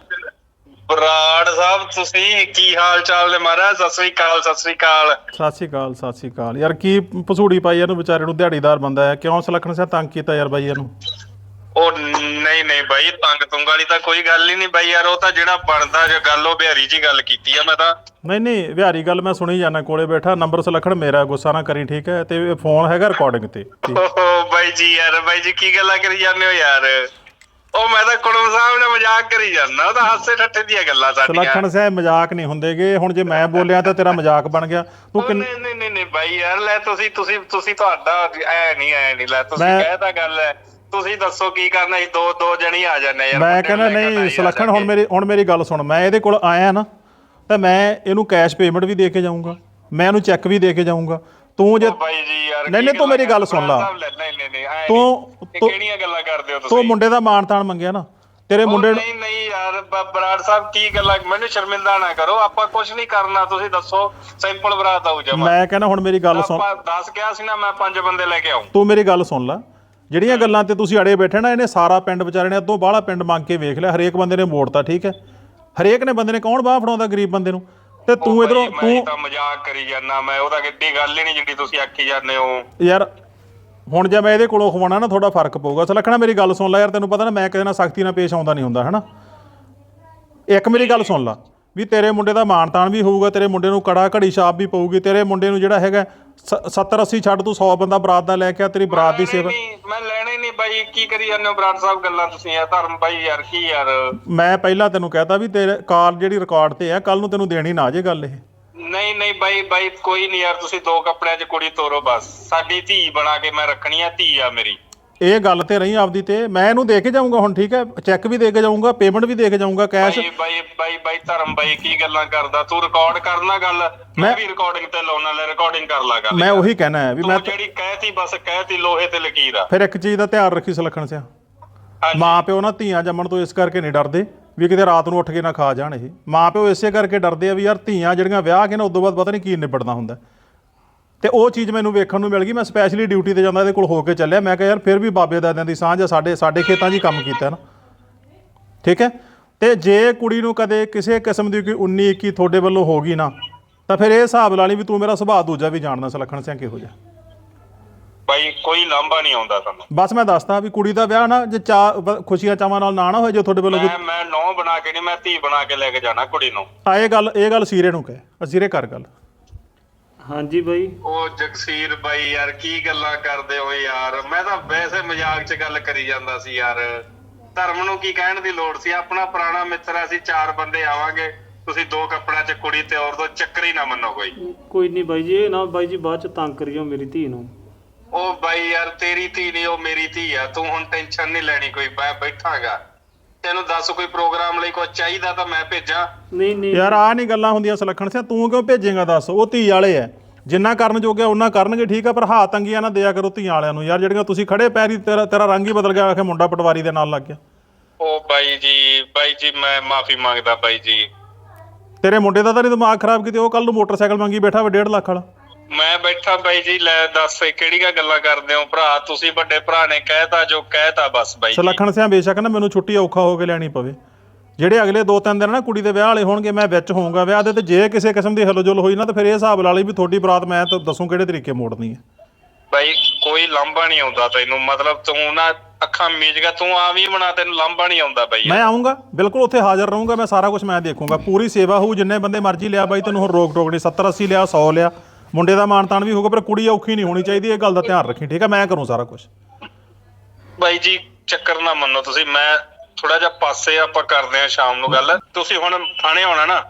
ਬਰਾੜ ਸਾਹਿਬ ਤੁਸੀਂ ਕੀ ਹਾਲ ਚਾਲ ਨੇ ਮਹਾਰਾਜ? ਸਤਿ ਸ੍ਰੀ ਅਕਾਲ ਸਤਿ ਸ੍ਰੀ ਅਕਾਲ। ਸਤਿ ਸ਼੍ਰੀ ਅਕਾਲ ਸਤਿ ਸ਼੍ਰੀ ਅਕਾਲ। ਯਾਰ ਕੀ ਪਸੂੜੀ ਪਾਈ ਇਹਨੂੰ? ਵਿਚਾਰੇ ਨੂੰ ਦਿਹਾੜੀਦਾਰ ਬੰਦਾ ਹੈ ਕਿਉਂ ਸੁਲੱਖਣ ਸਿਆ ਤੰਗ ਕੀਤਾ ਯਾਰ ਬਾਈ ਇਹਨੂੰ? ਉਹ ਨਹੀਂ ਨਹੀਂ ਬਾਈ ਤੰਗ ਤੁੰਗ ਵਾਲੀ ਤਾਂ ਕੋਈ ਗੱਲ ਹੀ ਨਹੀਂ ਬਾਈ ਯਾਰ ਉਹ ਤਾਂ ਜਿਹੜਾ ਬਣਦਾ ਜੇ ਗੱਲ ਉਹ ਬਿਹਾਰੀ ਜੀ ਗੱਲ ਕੀਤੀ ਆ ਮੈਂ ਤਾਂ। ਨਹੀਂ ਨਹੀਂ ਵਿਹਾਰੀ ਗੱਲ ਮੈਂ ਸੁਣੀ ਜਾਣਾ ਕੋਲੇ ਬੈਠਾ ਨੰਬਰ ਸੁਲੱਖਣ ਮੇਰਾ ਗੁੱਸਾ ਨਾ ਕਰੀ ਠੀਕ ਹੈ? ਤੇ ਫੋਨ ਹੈਗਾ ਰਿਕਾਰਡਿੰਗ ਤੇ। ਓਹ ਬਾਈ ਜੀ ਯਾਰ ਬਾਈ ਜੀ ਕੀ ਗੱਲਾਂ ਕਰੀ ਜਾਂਦੇ ਹੋ ਯਾਰ? ਉਹ ਮੈਂ ਤਾਂ ਕੁੜਮ ਸਾਹਿਬ ਨਾਲ ਮਜ਼ਾਕ ਕਰੀ ਜਾਂਦਾ ਉਹ ਤਾਂ ਹਾਸੇ ਠੱਠੇ ਦੀਆਂ ਗੱਲਾਂ ਸਾਡੀਆਂ। ਸੁਲੱਖਣ ਸਿਆ ਮਜ਼ਾਕ ਨਹੀਂ ਹੁੰਦੇਗੇ ਹੁਣ ਜੇ ਮੈਂ ਬੋਲਿਆ ਤਾਂ ਤੇਰਾ ਮਜ਼ਾਕ ਬਣ ਗਿਆ। ਤੂੰ ਉਹ ਕਿੰਨ ਨਹੀਂ ਨਹੀਂ ਨਹੀਂ ਨਹੀਂ ਬਾਈ ਯਾਰ ਲੈ ਤੁਸੀਂ ਤੁਸੀਂ ਤੁਸੀਂ ਤੁਹਾਡਾ ਐ ਨਹੀਂ ਐ ਨਹੀਂ ਲੈ ਤੁਸੀਂ ਮੈਂ- ਕਹਿ ਤਾਂ ਗੱਲ ਹੈ ਤੁਸੀਂ ਦੱਸੋ ਕੀ ਕਰਨਾ ਸੀ ਦੋ ਦੋ ਜਣੀ ਆ ਜਾਂਦੇ ਯਾਰ ਮੈਂ ਕਹਿੰਦਾ ਨਹੀਂ ਸੁਲੱਖਣ ਹੁਣ। ਮੇਰੀ ਹੁਣ ਮੇਰੀ ਗੱਲ ਸੁਣ ਮੈਂ ਇਹਦੇ ਕੋਲ ਆਇਆ ਨਾ ਤਾਂ ਮੈਂ ਇਹਨੂੰ ਕੈਸ਼ ਪੇਮੈਂਟ ਵੀ ਦੇ ਕੇ ਜਾਊਂਗਾ ਮੈਂ ਇਹਨੂੰ ਚੈੱਕ ਵੀ ਦੇ ਕੇ ਜਾਊਂਗਾ। ਤੂੰ ਜੇ ਬਾਈ ਜੀ ਯਾਰ ਨਹੀਂ, ਨਹੀਂ, ਤੂੰ ਮੇਰੀ ਗੱਲ ਸੁਣ ਲਾ। ਨਹੀਂ ਨਹੀਂ ਨਹੀਂ ਤੂੰ- ਕਿਹੜੀਆਂ ਗੱਲਾਂ ਕਰਦੇ ਹੋ ਤੁਸੀਂ? ਤੂੰ ਮੁੰਡੇ ਦਾ ਮਾਣ ਤਾਣ ਮੰਗਿਆ ਨਾ ਤੇਰੇ ਮੁੰਡੇ ਨੂੰ ਨਹੀਂ ਨਹੀਂ ਯਾਰ ਬਰਾੜ ਸਾਹਿਬ ਕੀ ਗੱਲਾਂ ਮੈਨੂੰ ਸ਼ਰਮਿੰਦਾ ਨਾ ਕਰੋ ਆਪਾਂ ਕੁਝ ਨਹੀਂ ਕਰਨਾ ਤੁਸੀਂ ਦੱਸੋ ਸਿੰਪਲ ਬਰਾਤ ਆਉ ਜਮਾ। ਮੈਂ ਕਹਿੰਦਾ ਹੁਣ ਮੇਰੀ ਗੱਲ ਸੁਣ ਆਪਾਂ 10 ਕਿਹਾ ਸੀ ਨਾ ਮੈਂ ਪੰਜ ਬੰਦੇ ਲੈ ਕੇ ਆਉਂ ਤੂੰ ਮੇਰੀ ਗੱਲ ਸੁਣ ਲੈ ਜਿਹੜੀਆਂ ਗੱਲਾਂ ਤੇ ਤੁਸੀਂ ਅੜੇ ਬੈਠੇ ਨਾ ਇਹਨੇ ਸਾਰਾ ਪਿੰਡ ਵਿਚਾਰੇ ਨੇ ਅੱਧੋਂ ਬਾਹਲਾ ਪਿੰਡ ਮੰਗ ਕੇ ਵੇਖ ਲਿਆ। ਹਰੇਕ ਬੰਦੇ ਨੇ ਮੋੜਤਾ ਠੀਕ ਹੈ? ਹਰੇਕ ਨੇ ਬੰਦੇ ਨੇ ਕੌਣ ਬਾਹ ਫੜਾਉਂਦਾ ਗਰੀਬ ਬੰਦੇ ਨੂੰ? ਤੇ ਤੂੰ ਇਧਰੋਂ ਤੂੰ ਤਾਂ ਮਜ਼ਾਕ ਕਰੀ ਜਾਂਦਾ ਮੈਂ ਉਹਦਾ ਕਿੱਡੀ ਗੱਲ ਹੀ ਨਹੀਂ ਜਿਹੜੀ ਤੁਸੀਂ ਆਖੀ ਜਾਂਦੇ ਹੋ। ਯਾਰ ਹੁਣ ਜੇ ਮੈਂ ਇਹਦੇ ਕੋਲੋਂ ਖਵਾਉਣਾ ਨਾ ਥੋੜਾ ਫ਼ਰਕ ਪਊਗਾ। ਸਲਖਣਾ ਮੇਰੀ ਗੱਲ ਸੁਣ ਲੈ ਯਾਰ ਤੈਨੂੰ ਪਤਾ ਨਾ ਮੈਂ ਕਿਸੇ ਨਾਲ ਸਖਤੀ ਨਾਲ ਪੇਸ਼ ਆਉਂਦਾ ਨਹੀਂ ਹੁੰਦਾ ਹੈਨਾ? ਇੱਕ ਮੇਰੀ ਗੱਲ ਸੁਣ ਲਾ ਵੀ ਤੇਰੇ ਮੁੰਡੇ ਦਾ ਮਾਣ ਤਾਣ ਵੀ ਹੋਊਗਾ ਤੇਰੇ ਮੁੰਡੇ ਨੂੰ ਕੜਾ ਘੜੀ ਛਾਪ ਵੀ ਪਊਗੀ ਤੇਰੇ ਮੁੰਡੇ ਨੂੰ ਜਿਹੜਾ ਹੈਗਾ 70 80 ਛੱਡ ਤੂੰ 100 ਬੰਦਾ ਬਰਾਤ ਦਾ ਲੈ ਕੇ ਆ ਤੇਰੀ ਬਰਾਤ ਦੀ ਸੇਵਾ ਨਹੀਂ, ਮੈਂ ਲੈਣੇ ਨਹੀਂ ਬਾਈ ਕੀ ਕਰੀ ਜਾਂਦੇ ਹੋ ਬਰਾੜ ਸਾਹਿਬ ਗੱਲਾਂ ਤੁਸੀਂ ਯਾਰ ਧਰਮ ਬਾਈ ਯਾਰ ਕੀ ਯਾਰ? ਮੈਂ ਪਹਿਲਾਂ ਤੈਨੂੰ ਕਹਿਤਾ ਵੀ ਤੇਰੇ ਕਾਲ ਜਿਹੜੀ ਰਿਕਾਰਡ ਤੇ ਆ ਕੱਲ ਨੂੰ ਤੈਨੂੰ ਦੇਣੀ ਨਾ ਜੇ ਗੱਲ ਇਹ। ਨਹੀਂ ਨਹੀਂ ਬਾਈ ਬਾਈ ਕੋਈ ਨਹੀਂ ਯਾਰ ਤੁਸੀਂ ਦੋ ਕੱਪੜਿਆਂ 'ਚ ਕੁੜੀ ਤੋਰੋ ਬਸ। ਸਾਡੀ ਧੀ ਬਣਾ ਕੇ ਮੈਂ ਰੱਖਣੀ ਆ ਧੀ ਆ ਮੇਰੀ। ਇਹ ਗੱਲ ਤੇ ਰਹੀ ਆਪਦੀ ਤੇ। ਮੈਂ ਇਹਨੂੰ ਦੇ ਕੇ ਜਾਊਂਗਾ ਹੁਣ ਠੀਕ ਹੈ? ਚੈੱਕ ਵੀ ਦੇ ਕੇ ਜਾਊਂਗਾ ਪੇਮੈਂਟ ਵੀ ਦੇ ਕੇ ਜਾਊਂਗਾ ਕੈਸ਼ ਬਾਈ ਬਾਈ ਬਾਈ ਬਾਈ ਧਰਮ ਬਾਈ ਕੀ ਗੱਲਾਂ ਕਰਦਾ? ਤੂੰ ਰਿਕਾਰਡ ਕਰਨਾ ਗੱਲ। ਮੈਂ ਵੀ ਰਿਕਾਰਡਿੰਗ ਤੇ ਲਾਉਣਾ ਲੈ ਰਿਕਾਰਡਿੰਗ ਕਰ ਲਾ ਗੱਲ। ਮੈਂ ਉਹੀ ਕਹਿਣਾ ਹੈ ਵੀ ਮੈਂ ਜਿਹੜੀ ਕਹਿਤੀ ਬਸ ਕਹਿਤੀ ਲੋਹੇ ਤੇ ਲਕੀਰ ਆ। ਫਿਰ ਇੱਕ ਚੀਜ਼ ਦਾ ਧਿਆਨ ਰੱਖੀ ਸੁਲੱਖਣ ਸਿਆ। ਮਾਂ ਪਿਓ ਨਾ ਧੀਆਂ ਜੰਮਣ ਤੋਂ ਇਸ ਕਰਕੇ ਨਹੀਂ ਡਰਦੇ ਵੀ ਕਿਤੇ ਰਾਤ ਨੂੰ ਉੱਠ ਕੇ ਨਾ ਖਾ ਜਾਣ ਇਹ। ਮਾਂ ਪਿਓ ਇਸੇ ਕਰਕੇ ਡਰਦੇ ਆ ਵੀ ਯਾਰ ਧੀਆਂ ਜਿਹੜੀਆਂ ਵਿਆਹ ਕੇ ਨਾ ਉਦੋਂ ਬਾਅਦ ਪਤਾ ਨਹੀਂ ਕੀ ਨਿਬੜਦਾ ਹੁੰਦਾ। ਤੇ ਉਹ ਚੀਜ਼ ਮੈਨੂੰ ਵੇਖਣ ਨੂੰ ਮਿਲ ਗਈ। ਮੈਂ ਸਪੈਸ਼ਲੀ ਡਿਊਟੀ ਤੇ ਜਾਂਦਾ ਇਹਦੇ ਕੋਲ ਹੋ ਕੇ ਚੱਲਿਆ। ਮੈਂ ਕਿਹਾ ਯਾਰ ਫਿਰ ਵੀ ਬਾਬੇ ਦਾਦਿਆਂ ਦੀ ਸਾਂਝ ਆ ਸਾਡੇ ਸਾਡੇ ਖੇਤਾਂ 'ਚ ਹੀ ਕੰਮ ਕੀਤਾ ਨਾ। ਠੀਕ ਹੈ? ਤੇ ਜੇ ਕੁੜੀ ਨੂੰ ਕਦੇ ਕਿਸੇ ਕਿਸਮ ਦੀ ਕੋਈ 19 21 ਤੁਹਾਡੇ ਵੱਲੋਂ ਹੋ ਗਈ ਨਾ ਤਾਂ ਫਿਰ ਇਹ ਹਿਸਾਬ ਲਾ ਲਈ ਵੀ ਤੂੰ ਮੇਰਾ ਸੁਭਾਅ ਦੂਜਾ ਵੀ ਜਾਣਦਾ ਸੁਲੱਖਣ ਸਿੰਘ ਕਿਹੋ ਜਿਹਾ। ਬਾਈ ਕੋਈ ਲਾਂਭਾ ਨਹੀਂ ਆਉਂਦਾ ਤੁਹਾਨੂੰ ਬਸ ਮੈਂ ਦੱਸਦਾ ਵੀ ਕੁੜੀ ਦਾ ਵਿਆਹ ਨਾ ਜੇ ਚਾ ਖੁਸ਼ੀਆਂ ਚਾਵਾਂ ਨਾਲ ਨਾ ਨਾ ਹੋਏ ਜੇ ਤੁਹਾਡੇ ਵੱਲੋਂ ਮੈਂ ਮੈਂ ਨੌ ਬਣਾ ਕੇ ਨਹੀਂ ਮੈਂ ਧੀ ਬਣਾ ਕੇ ਲੈ ਕੇ ਜਾਣਾ ਕੁੜੀ ਨੂੰ। ਆ ਇਹ ਗੱਲ ਇਹ ਗੱਲ ਸੀਰੇ ਨੂੰ ਕਹਿ ਅਸੀਰੇ ਕਰ ਗੱਲ। ਹਾਂਜੀ ਬਾਈ। ਉਹ ਜਗਸੀਰ ਬਾਈ ਯਾਰ ਕੀ ਗੱਲਾਂ ਕਰਦੇ ਹੋ ਯਾਰ? ਮੈਂ ਤਾਂ ਵੈਸੇ ਮਜ਼ਾਕ 'ਚ ਗੱਲ ਕਰੀ ਜਾਂਦਾ ਸੀ ਯਾਰ। ਧਰਮ ਨੂੰ ਕੀ ਕਹਿਣ ਦੀ ਲੋੜ ਸੀ? ਆਪਣਾ ਪੁਰਾਣਾ ਮਿੱਤਰ ਆ, ਅਸੀਂ ਚਾਰ ਬੰਦੇ ਆਵਾਂਗੇ। ਤੁਸੀਂ ਦੋ ਕੱਪੜਿਆਂ 'ਚ ਕੁੜੀ ਤੇ ਔਰ ਦੋ ਚੱਕਰ ਹੀ ਨਾ ਮੰਨੋ ਕੋਈ। ਕੋਈ ਨਹੀਂ ਬਾਈ ਜੀ ਇਹ ਨਾ ਬਾਈ ਜੀ ਬਾਅਦ ਚ ਤੰਗ ਕਰਿਓ ਮੇਰੀ ਧੀ ਨੂੰ। ਉਹ ਬਾਈ ਯਾਰ ਤੇਰੀ ਧੀ ਨਹੀਂ ਉਹ ਮੇਰੀ ਧੀ ਆ। ਤੂੰ ਹੁਣ ਟੈਨਸ਼ਨ ਨਹੀਂ ਲੈਣੀ ਕੋਈ ਮੈਂ ਬੈਠਾਂਗਾ। ਤੈਨੂੰ ਦੱਸ ਕੋਈ ਪ੍ਰੋਗਰਾਮ ਲਈ ਕੋਈ ਚਾਹੀਦਾ ਤਾਂ ਮੈਂ ਭੇਜਾਂ। ਨਹੀਂ ਨਹੀਂ। ਯਾਰ ਆ ਨਹੀਂ ਗੱਲਾਂ ਹੁੰਦੀਆਂ ਸੁਲੱਖਣ ਸਿਆ ਤੂੰ ਕਿਉਂ ਭੇਜੇਗਾ ਦੱਸ? ਉਹ ਧੀ ਵਾਲੇ ਐ। ਜਿੰਨਾ ਕਰਨ ਜੋਗਿਆ ਉਹਨਾਂ ਕਰਨਗੇ ਠੀਕ ਆ ਪਰ ਹਾਂ ਤੰਗੀਆਂ ਨਾ ਦਿਆ ਕਰੋ ਧੀਆਂ ਵਾਲਿਆਂ ਨੂੰ। ਯਾਰ ਜਿਹੜੀਆਂ ਤੁਸੀਂ ਖੜੇ ਪੈਰੀ ਤੇਰਾ ਤੇਰਾ ਰੰਗ ਹੀ ਬਦਲ ਗਿਆ ਆਖੇ ਮੁੰਡਾ ਪਟਵਾਰੀ ਦੇ ਨਾਲ ਲੱਗ ਗਿਆ। ਉਹ ਬਾਈ ਜੀ ਬਾਈ ਜੀ ਮੈਂ ਮਾਫੀ ਮੰਗਦਾ ਬਾਈ ਜੀ। ਤੇਰੇ ਮੁੰਡੇ ਦਾ ਤਾਂ ਨਹੀਂ ਦਿਮਾਗ ਖਰਾਬ ਕਿਤੇ ਉਹ ਕੱਲ ਨੂੰ ਮੋਟਰਸਾਈਕਲ ਮੰਗੀ ਬੈਠਾ ਵਾ 1.5 ਲੱਖ ਵਾਲਾ। ਮੈਂ ਬੈਠਾ ਬਾਈ ਜੀ ਲੈ ਦੱਸ ਇਹ ਕਿਹੜੀਆਂ ਗੱਲਾਂ ਕਰਦੇ ਹੋ ਭਰਾ? ਤੁਸੀਂ ਵੱਡੇ ਭਰਾ ਨੇ ਕਹਿਤਾ ਜੋ ਕਹਿਤਾ ਬਸ ਬਾਈ ਜੀ। ਸੁਲੱਖਣ ਸਿਆ ਬੇਸ਼ੱਕ ਨਾ ਮੈਨੂੰ ਛੁੱਟੀ ਔਖਾ ਹੋ ਕੇ ਲੈਣੀ ਪਵੇ। ਜਿਹੜੇ ਅਗਲੇ 2-3 ਦਿਨ ਨਾ ਕੁੜੀ ਦੇ ਵਿਆਹ ਵਾਲੇ ਹੋਣਗੇ ਮੈਂ ਵਿੱਚ ਹੋਊਂਗਾ ਵਿਆਹ ਦੇ ਤੇ ਜੇ ਕਿਸੇ ਕਿਸਮ ਦੀ ਹਲਜੁਲ ਹੋਈ ਨਾ ਤਾਂ ਫਿਰ ਇਹ ਹਿਸਾਬ ਲਾ ਲਈ ਵੀ ਤੁਹਾਡੀ ਬਰਾਤ ਮੈਂ ਤਾਂ ਦੱਸੂ ਕਿਹੜੇ ਤਰੀਕੇ ਮੋੜਨੀ ਹੈ। ਬਾਈ ਕੋਈ ਲਾਂਭਾ ਨਹੀਂ ਆਉਂਦਾ ਤੈਨੂੰ। ਮਤਲਬ ਤੂੰ ਨਾ ਅੱਖਾਂ ਮੀਚਗਾ ਤੂੰ ਆ ਵੀ ਬਣਾ ਤੈਨੂੰ ਲਾਂਭਾ ਨਹੀਂ ਆਉਂਦਾ ਬਾਈ। ਮੈਂ ਆਉਂਗਾ ਬਿਲਕੁਲ ਉੱਥੇ ਹਾਜ਼ਰ ਰਹੂੰਗਾ ਮੈਂ ਸਾਰਾ ਕੁਝ ਮੈਂ ਦੇਖੂੰਗਾ। ਪੂਰੀ ਸੇਵਾ ਹੋਊ ਜਿੰਨੇ ਬੰਦੇ ਮਰਜ਼ੀ ਲਿਆ ਬਾਈ ਤੈਨੂੰ ਹੁਣ ਰੋਕ ਟੋਕ ਨਹੀਂ 70 80 ਲਿਆ 100 ਲਿਆ। ਮੁੰਡੇ ਦਾ ਮਾਣ ਤਾਣ ਵੀ ਹੋਊਗਾ ਪਰ ਕੁੜੀ ਔਖੀ ਨਹੀਂ ਹੋਣੀ ਚਾਹੀਦੀ ਇਹ ਗੱਲ ਦਾ ਧਿਆਨ ਰੱਖੀ ਠੀਕ ਹੈ? ਮੈਂ ਕਰੂੰ ਸਾਰਾ ਕੁਝ ਬਾਈ ਜੀ ਚੱਕਰ ਨਾ ਮੰਨੋ ਤੁਸੀਂ ਮੈਂ ਥੋੜਾ ਜਿਹਾ ਪਾਸੇ ਆਪਾਂ ਕਰਦੇ ਆ ਸ਼ਾਮ ਨੂੰ ਗੱਲ। ਤੁਸੀਂ ਹੁਣ ਥਾਣੇ ਆਉਣਾ ਨਾ?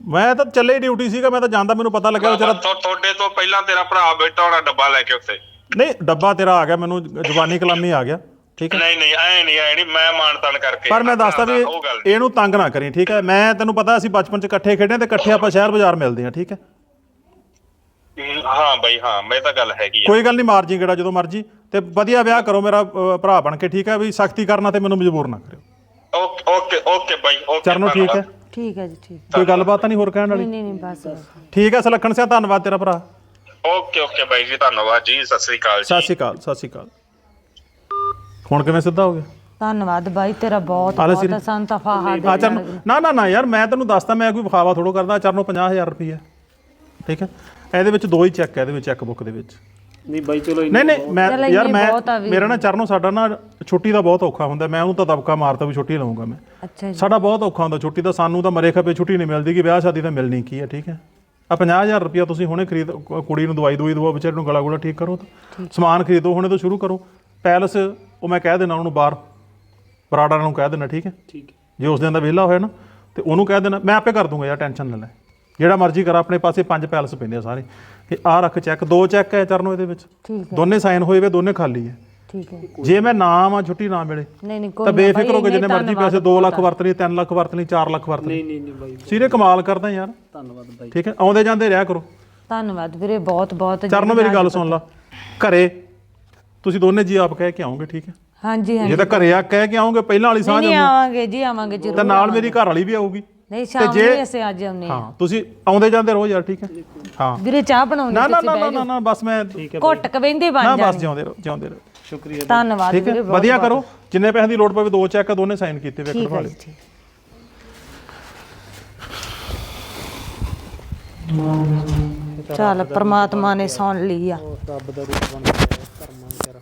ਮੈਂ ਤਾਂ ਚੱਲੇ ਡਿਊਟੀ ਸੀਗਾ ਮੈਂ ਤਾਂ ਜਾਂਦਾ ਮੈਨੂੰ ਪਤਾ ਲੱਗਿਆ ਵਿਚਾਰਾ ਤੁਹਾ- ਤੁਹਾਡੇ ਤੋਂ ਪਹਿਲਾਂ ਤੇਰਾ ਭਰਾ ਬੈਠਾ ਹੋਣਾ ਡੱਬਾ ਲੈ ਕੇ ਉੱਤੇ ਨਹੀਂ ਡੱਬਾ ਤੇਰਾ ਆ ਗਿਆ ਮੈਨੂੰ ਜ਼ੁਬਾਨੀ ਕਲਾਮੀ ਆ ਗਿਆ ਠੀਕ ਹੈ? ਨਹੀਂ ਨਹੀਂ ਐ ਨਹੀਂ ਐ ਨਹੀਂ ਮੈਂ ਮਾਨਤਾਨ ਕਰਕੇ ਪਰ ਮੈਂ ਦੱਸਦਾ ਵੀ। ਇਹਨੂੰ ਤੰਗ ਨਾ ਕਰੀ ਠੀਕ ਹੈ? ਮੈਂ ਤੈਨੂੰ ਪਤਾ ਅਸੀਂ ਬਚਪਨ ਚ ਇਕੱਠੇ ਖੇਡੇ ਤੇ ਇਕੱਠੇ ਆਪਾਂ ਸ਼ਹਿਰ ਬਾਜ਼ਾਰ ਮਿਲਦੇ ਹਾਂ ਠੀਕ ਹੈ? ਹਮ, ਹਾਂ ਬਾਈ ਹਾਂ ਮੈਂ ਤਾਂ ਗੱਲ ਹੈਗੀ ਆ। ਕੋਈ ਗੱਲ ਨਹੀਂ ਮਾਰ ਜੀ ਗੇੜਾ ਜਦੋਂ ਮਰਜ਼ੀ। ਤੇ ਵਧੀਆ ਵਿਆਹ ਕਰੋ ਮੇਰਾ ਅ, ਭਰਾ ਬਣ ਕੇ ਠੀਕ ਹੈ? ਵੀ ਸਖਤੀ ਕਰਨਾ ਤੇ ਮੈਨੂੰ ਮਜਬੂਰ ਨਾ ਕਰਿਓ। Okay okay okay bye okay ਚਰਨੋ ਠੀਕ ਹੈ? ਠੀਕ ਹੈ ਜੀ ਠੀਕ। ਕੋਈ ਗੱਲਬਾਤ ਤਾਂ ਨਹੀਂ ਹੋਰ ਕਹਿਣ ਵਾਲੀ? ਨਹੀਂ ਨਹੀਂ ਬਸ। ਠੀਕ ਹੈ ਸਲੱਖਣ ਸਿਆ ਧੰਨਵਾਦ ਤੇਰਾ ਭਰਾ। ਓਕੇ ਓਕੇ ਬਾਈ ਜੀ ਧੰਨਵਾਦ ਜੀ ਸਤਿ ਸ੍ਰੀ ਅਕਾਲ ਜੀ। ਸਤਿ ਸ਼੍ਰੀ ਅਕਾਲ ਸਤਿ ਸ਼੍ਰੀ ਅਕਾਲ। ਹੁਣ ਕਿਵੇਂ ਸਿੱਧਾ ਹੋ ਗਿਆ? ਧੰਨਵਾਦ ਬਾਈ ਤੇਰਾ ਬਹੁਤ ਆਲੇ ਬਹੁਤ ਸੰਤ ਫਾਹਾ ਆ ਦੇ ਨਾ ਨਾ ਨਾ ਯਾਰ ਮੈਂ ਤੈਨੂੰ ਦੱਸਦਾ ਮੈਂ ਕੋਈ ਵਿਖਾਵਾ ਥੋੜੋ ਕਰਦਾ ਚਰਨੋਂ 50000 ਰੁਪਏ ਠੀਕ ਹੈ? ਇਹਦੇ ਵਿੱਚ ਦੋ ਹੀ ਚੈੱਕ ਹੈ ਇਹਦੇ ਵਿੱਚ ਚੈੱਕ ਬੁੱਕ ਦੇ ਵਿੱਚ। ਨਹੀਂ ਬਾਈ ਚਲੋ ਨਹੀਂ ਨਹੀਂ ਮੈਂ ਚੱਲ ਯਾਰ ਮੈਂ ਬਹੁਤ ਆ ਵੀ। ਮੇਰਾ ਨਾ ਚਰਨੋਂ ਸਾਡਾ ਨਾ ਛੁੱਟੀ ਦਾ ਬਹੁਤ ਔਖਾ ਹੁੰਦਾ ਮੈਂ ਉਹਨੂੰ ਤਾਂ ਦਬਕਾ ਮਾਰਤਾ ਵੀ ਛੁੱਟੀ ਲਵਾਂਗਾ ਮੈਂ। ਅੱਛਾ ਜੀ। ਸਾਡਾ ਬਹੁਤ ਔਖਾ ਹੁੰਦਾ ਛੁੱਟੀ ਦਾ ਸਾਨੂੰ ਤਾਂ ਮਰੇ ਖਪੇ ਛੁੱਟੀ ਨਹੀਂ ਮਿਲਦੀ ਕਿ ਵਿਆਹ ਸ਼ਾਦੀ ਤਾਂ ਮਿਲਣੀ ਕੀ ਹੈ ਠੀਕ ਹੈ? ਆ 50000 ਰੁਪਇਆ ਤੁਸੀਂ ਹੁਣੇ ਖਰੀਦ ਕੁ- ਕੁੜੀ ਨੂੰ ਦਵਾਈ ਦਵਾਈ ਦਵਾਓ ਵਿਚਾਰੇ ਨੂੰ ਗਲਾ ਗੁਲਾ ਠੀਕ ਕਰੋ ਤਾਂ। ਸਮਾਨ ਖਰੀਦੋ ਹੁਣੇ ਤੋਂ ਸ਼ੁਰੂ ਕਰੋ। ਪੈਲਸ ਉਹ ਮੈਂ ਕਹਿ ਦੇਣਾ ਉਹਨੂੰ ਬਾਹਰ। ਬਰਾੜਾ ਨੂੰ ਕਹਿ ਦੇਣਾ ਠੀਕ ਹੈ? ਠੀਕ ਹੈ। ਜੇ ਉਸ ਦਿਨ ਦਾ ਵਿਹਲਾ ਹੋਇਆ ਨਾ ਤੇ ਉਹਨੂੰ ਕਹਿ ਦੇਣਾ ਮੈਂ ਆਪੇ ਕਰ ਦੂੰਗਾ ਯਾਰ ਟੈਨਸ਼ਨ ਨਾ ਲੈ। ਜਿਹੜਾ ਮਰਜ਼ੀ ਕਰ ਆਪਣੇ ਪਾਸੇ ਪੰਜ ਪੈਲਸ ਪੈਂਦੇ ਆ ਸਾਰੇ। ਇਹ ਆ ਰੱਖ ਚੈੱਕ ਦੋ ਚੈੱਕ ਹੈ ਚਰਨੋ ਇਹਦੇ ਵਿੱਚ। ਠੀਕ ਦੋਨੇ ਸਾਈਨ ਹੋਏ ਵੇ ਦੋਨੇ ਖਾਲੀ ਹੈ। ਠੀਕ ਹੈ। ਜੇ ਮੈਂ ਨਾ ਆਵਾਂ ਛੁੱਟੀ ਨਾ ਮਿਲੇ ਨਹੀਂ ਨਹੀਂ ਕੋਈ ਤਾਂ ਨਾ ਬੇਫਿਕਰ ਹੋ ਕੇ ਜਿੰਨੇ ਮਰਜ਼ੀ ਪੈਸੇ 2 ਲੱਖ ਵਰਤ ਲਈ 3 ਲੱਖ ਵਰਤ ਲਈ 4 ਲੱਖ ਵਰਤ ਲਈ ਨਹੀਂ ਨਹੀਂ ਨਹੀਂ ਬਾਈ ਸੀਰੇ ਕਮਾਲ ਕਰਦਾ ਯਾਰ। ਧੰਨਵਾਦ ਬਾਈ। ਠੀਕ ਹੈ ਆਉਂਦੇ ਜਾਂਦੇ ਰਿਹਾ ਕਰੋ। ਧੰਨਵਾਦ ਵੀਰੇ ਬਹੁਤ ਬਹੁਤ ਚਰਨੋ ਮੇਰੀ ਗੱਲ ਸੁਣ ਲਾ। ਘਰੇ ਤੁਸੀਂ ਦੋਨੇ ਜੀ ਆਪ ਕਹਿ ਕੇ ਆਓਗੇ ਠੀਕ ਹੈ? ਹਾਂਜੀ ਹਾਂਜੀ ਜੇ ਤਾਂ ਘਰੇ ਆ ਕਹਿ ਕੇ ਆਓਗੇ ਪਹਿਲਾਂ ਵਾਲੀ ਸਾਂਝ ਨਹੀਂ ਆਵਾਂਗੇ ਜੀ ਆਵਾਂਗੇ ਜ਼ਰੂਰ ਤਾਂ ਨਾਲ ਮੇਰੀ ਘਰ ਵਾਲੀ ਵੀ ਆਊਗੀ। ਨਹੀਂ ਸ਼ਾਮ ਨੂੰ ਅਸੀਂ ਅੱਜ ਆਉਨੇ ਹਾਂ ਤੁਸੀਂ ਆਉਂਦੇ ਜਾਂਦੇ ਰਹੋ ਯਾਰ ਠੀਕ ਹੈ? ਹਾਂ। ਵੀਰੇ ਚਾਹ ਬਣਾਉਣੀ ਨਾ ਨਾ ਤੁਸੀਂ ਨਾ ਨਾ ਨਾ ਨਾ ਬਸ ਮੈਂ ਘੁੱਟ ਕਵਿੰਦੇ ਨਾ ਬਣ ਬਸ ਜਾਣੀ। ਜਿਉਂਦੇ ਰਹੋ ਜਿਉਂਦੇ ਰਹੋ। ਸ਼ੁਕਰੀਆ ਧੰਨਵਾਦ ਠੀਕ ਵੀਰੇ ਹੈ ਬਹੁਤ ਵਧੀਆ ਕਰੋ। ਜਿੰਨੇ ਪੈਸੇ ਦੀ ਲੋੜ ਪਵੇ ਦੋ ਚੈੱਕ ਦੋਨੇ ਸਾਈਨ ਕੀਤੇ ਵੇ ਠੀਕ ਹੈ ਵਾਲੇ। ਜੀ ਠੀਕ। ਚੱਲ ਪ੍ਰਮਾਤਮਾ ਨੇ ਸੁਣ ਲਈ ਆ। ਰੱਬ ਦਾ ਰੂਪ ਬਣ ਗਿਆ ਕਰਮਾਂ ਵਿਚਾਰਾ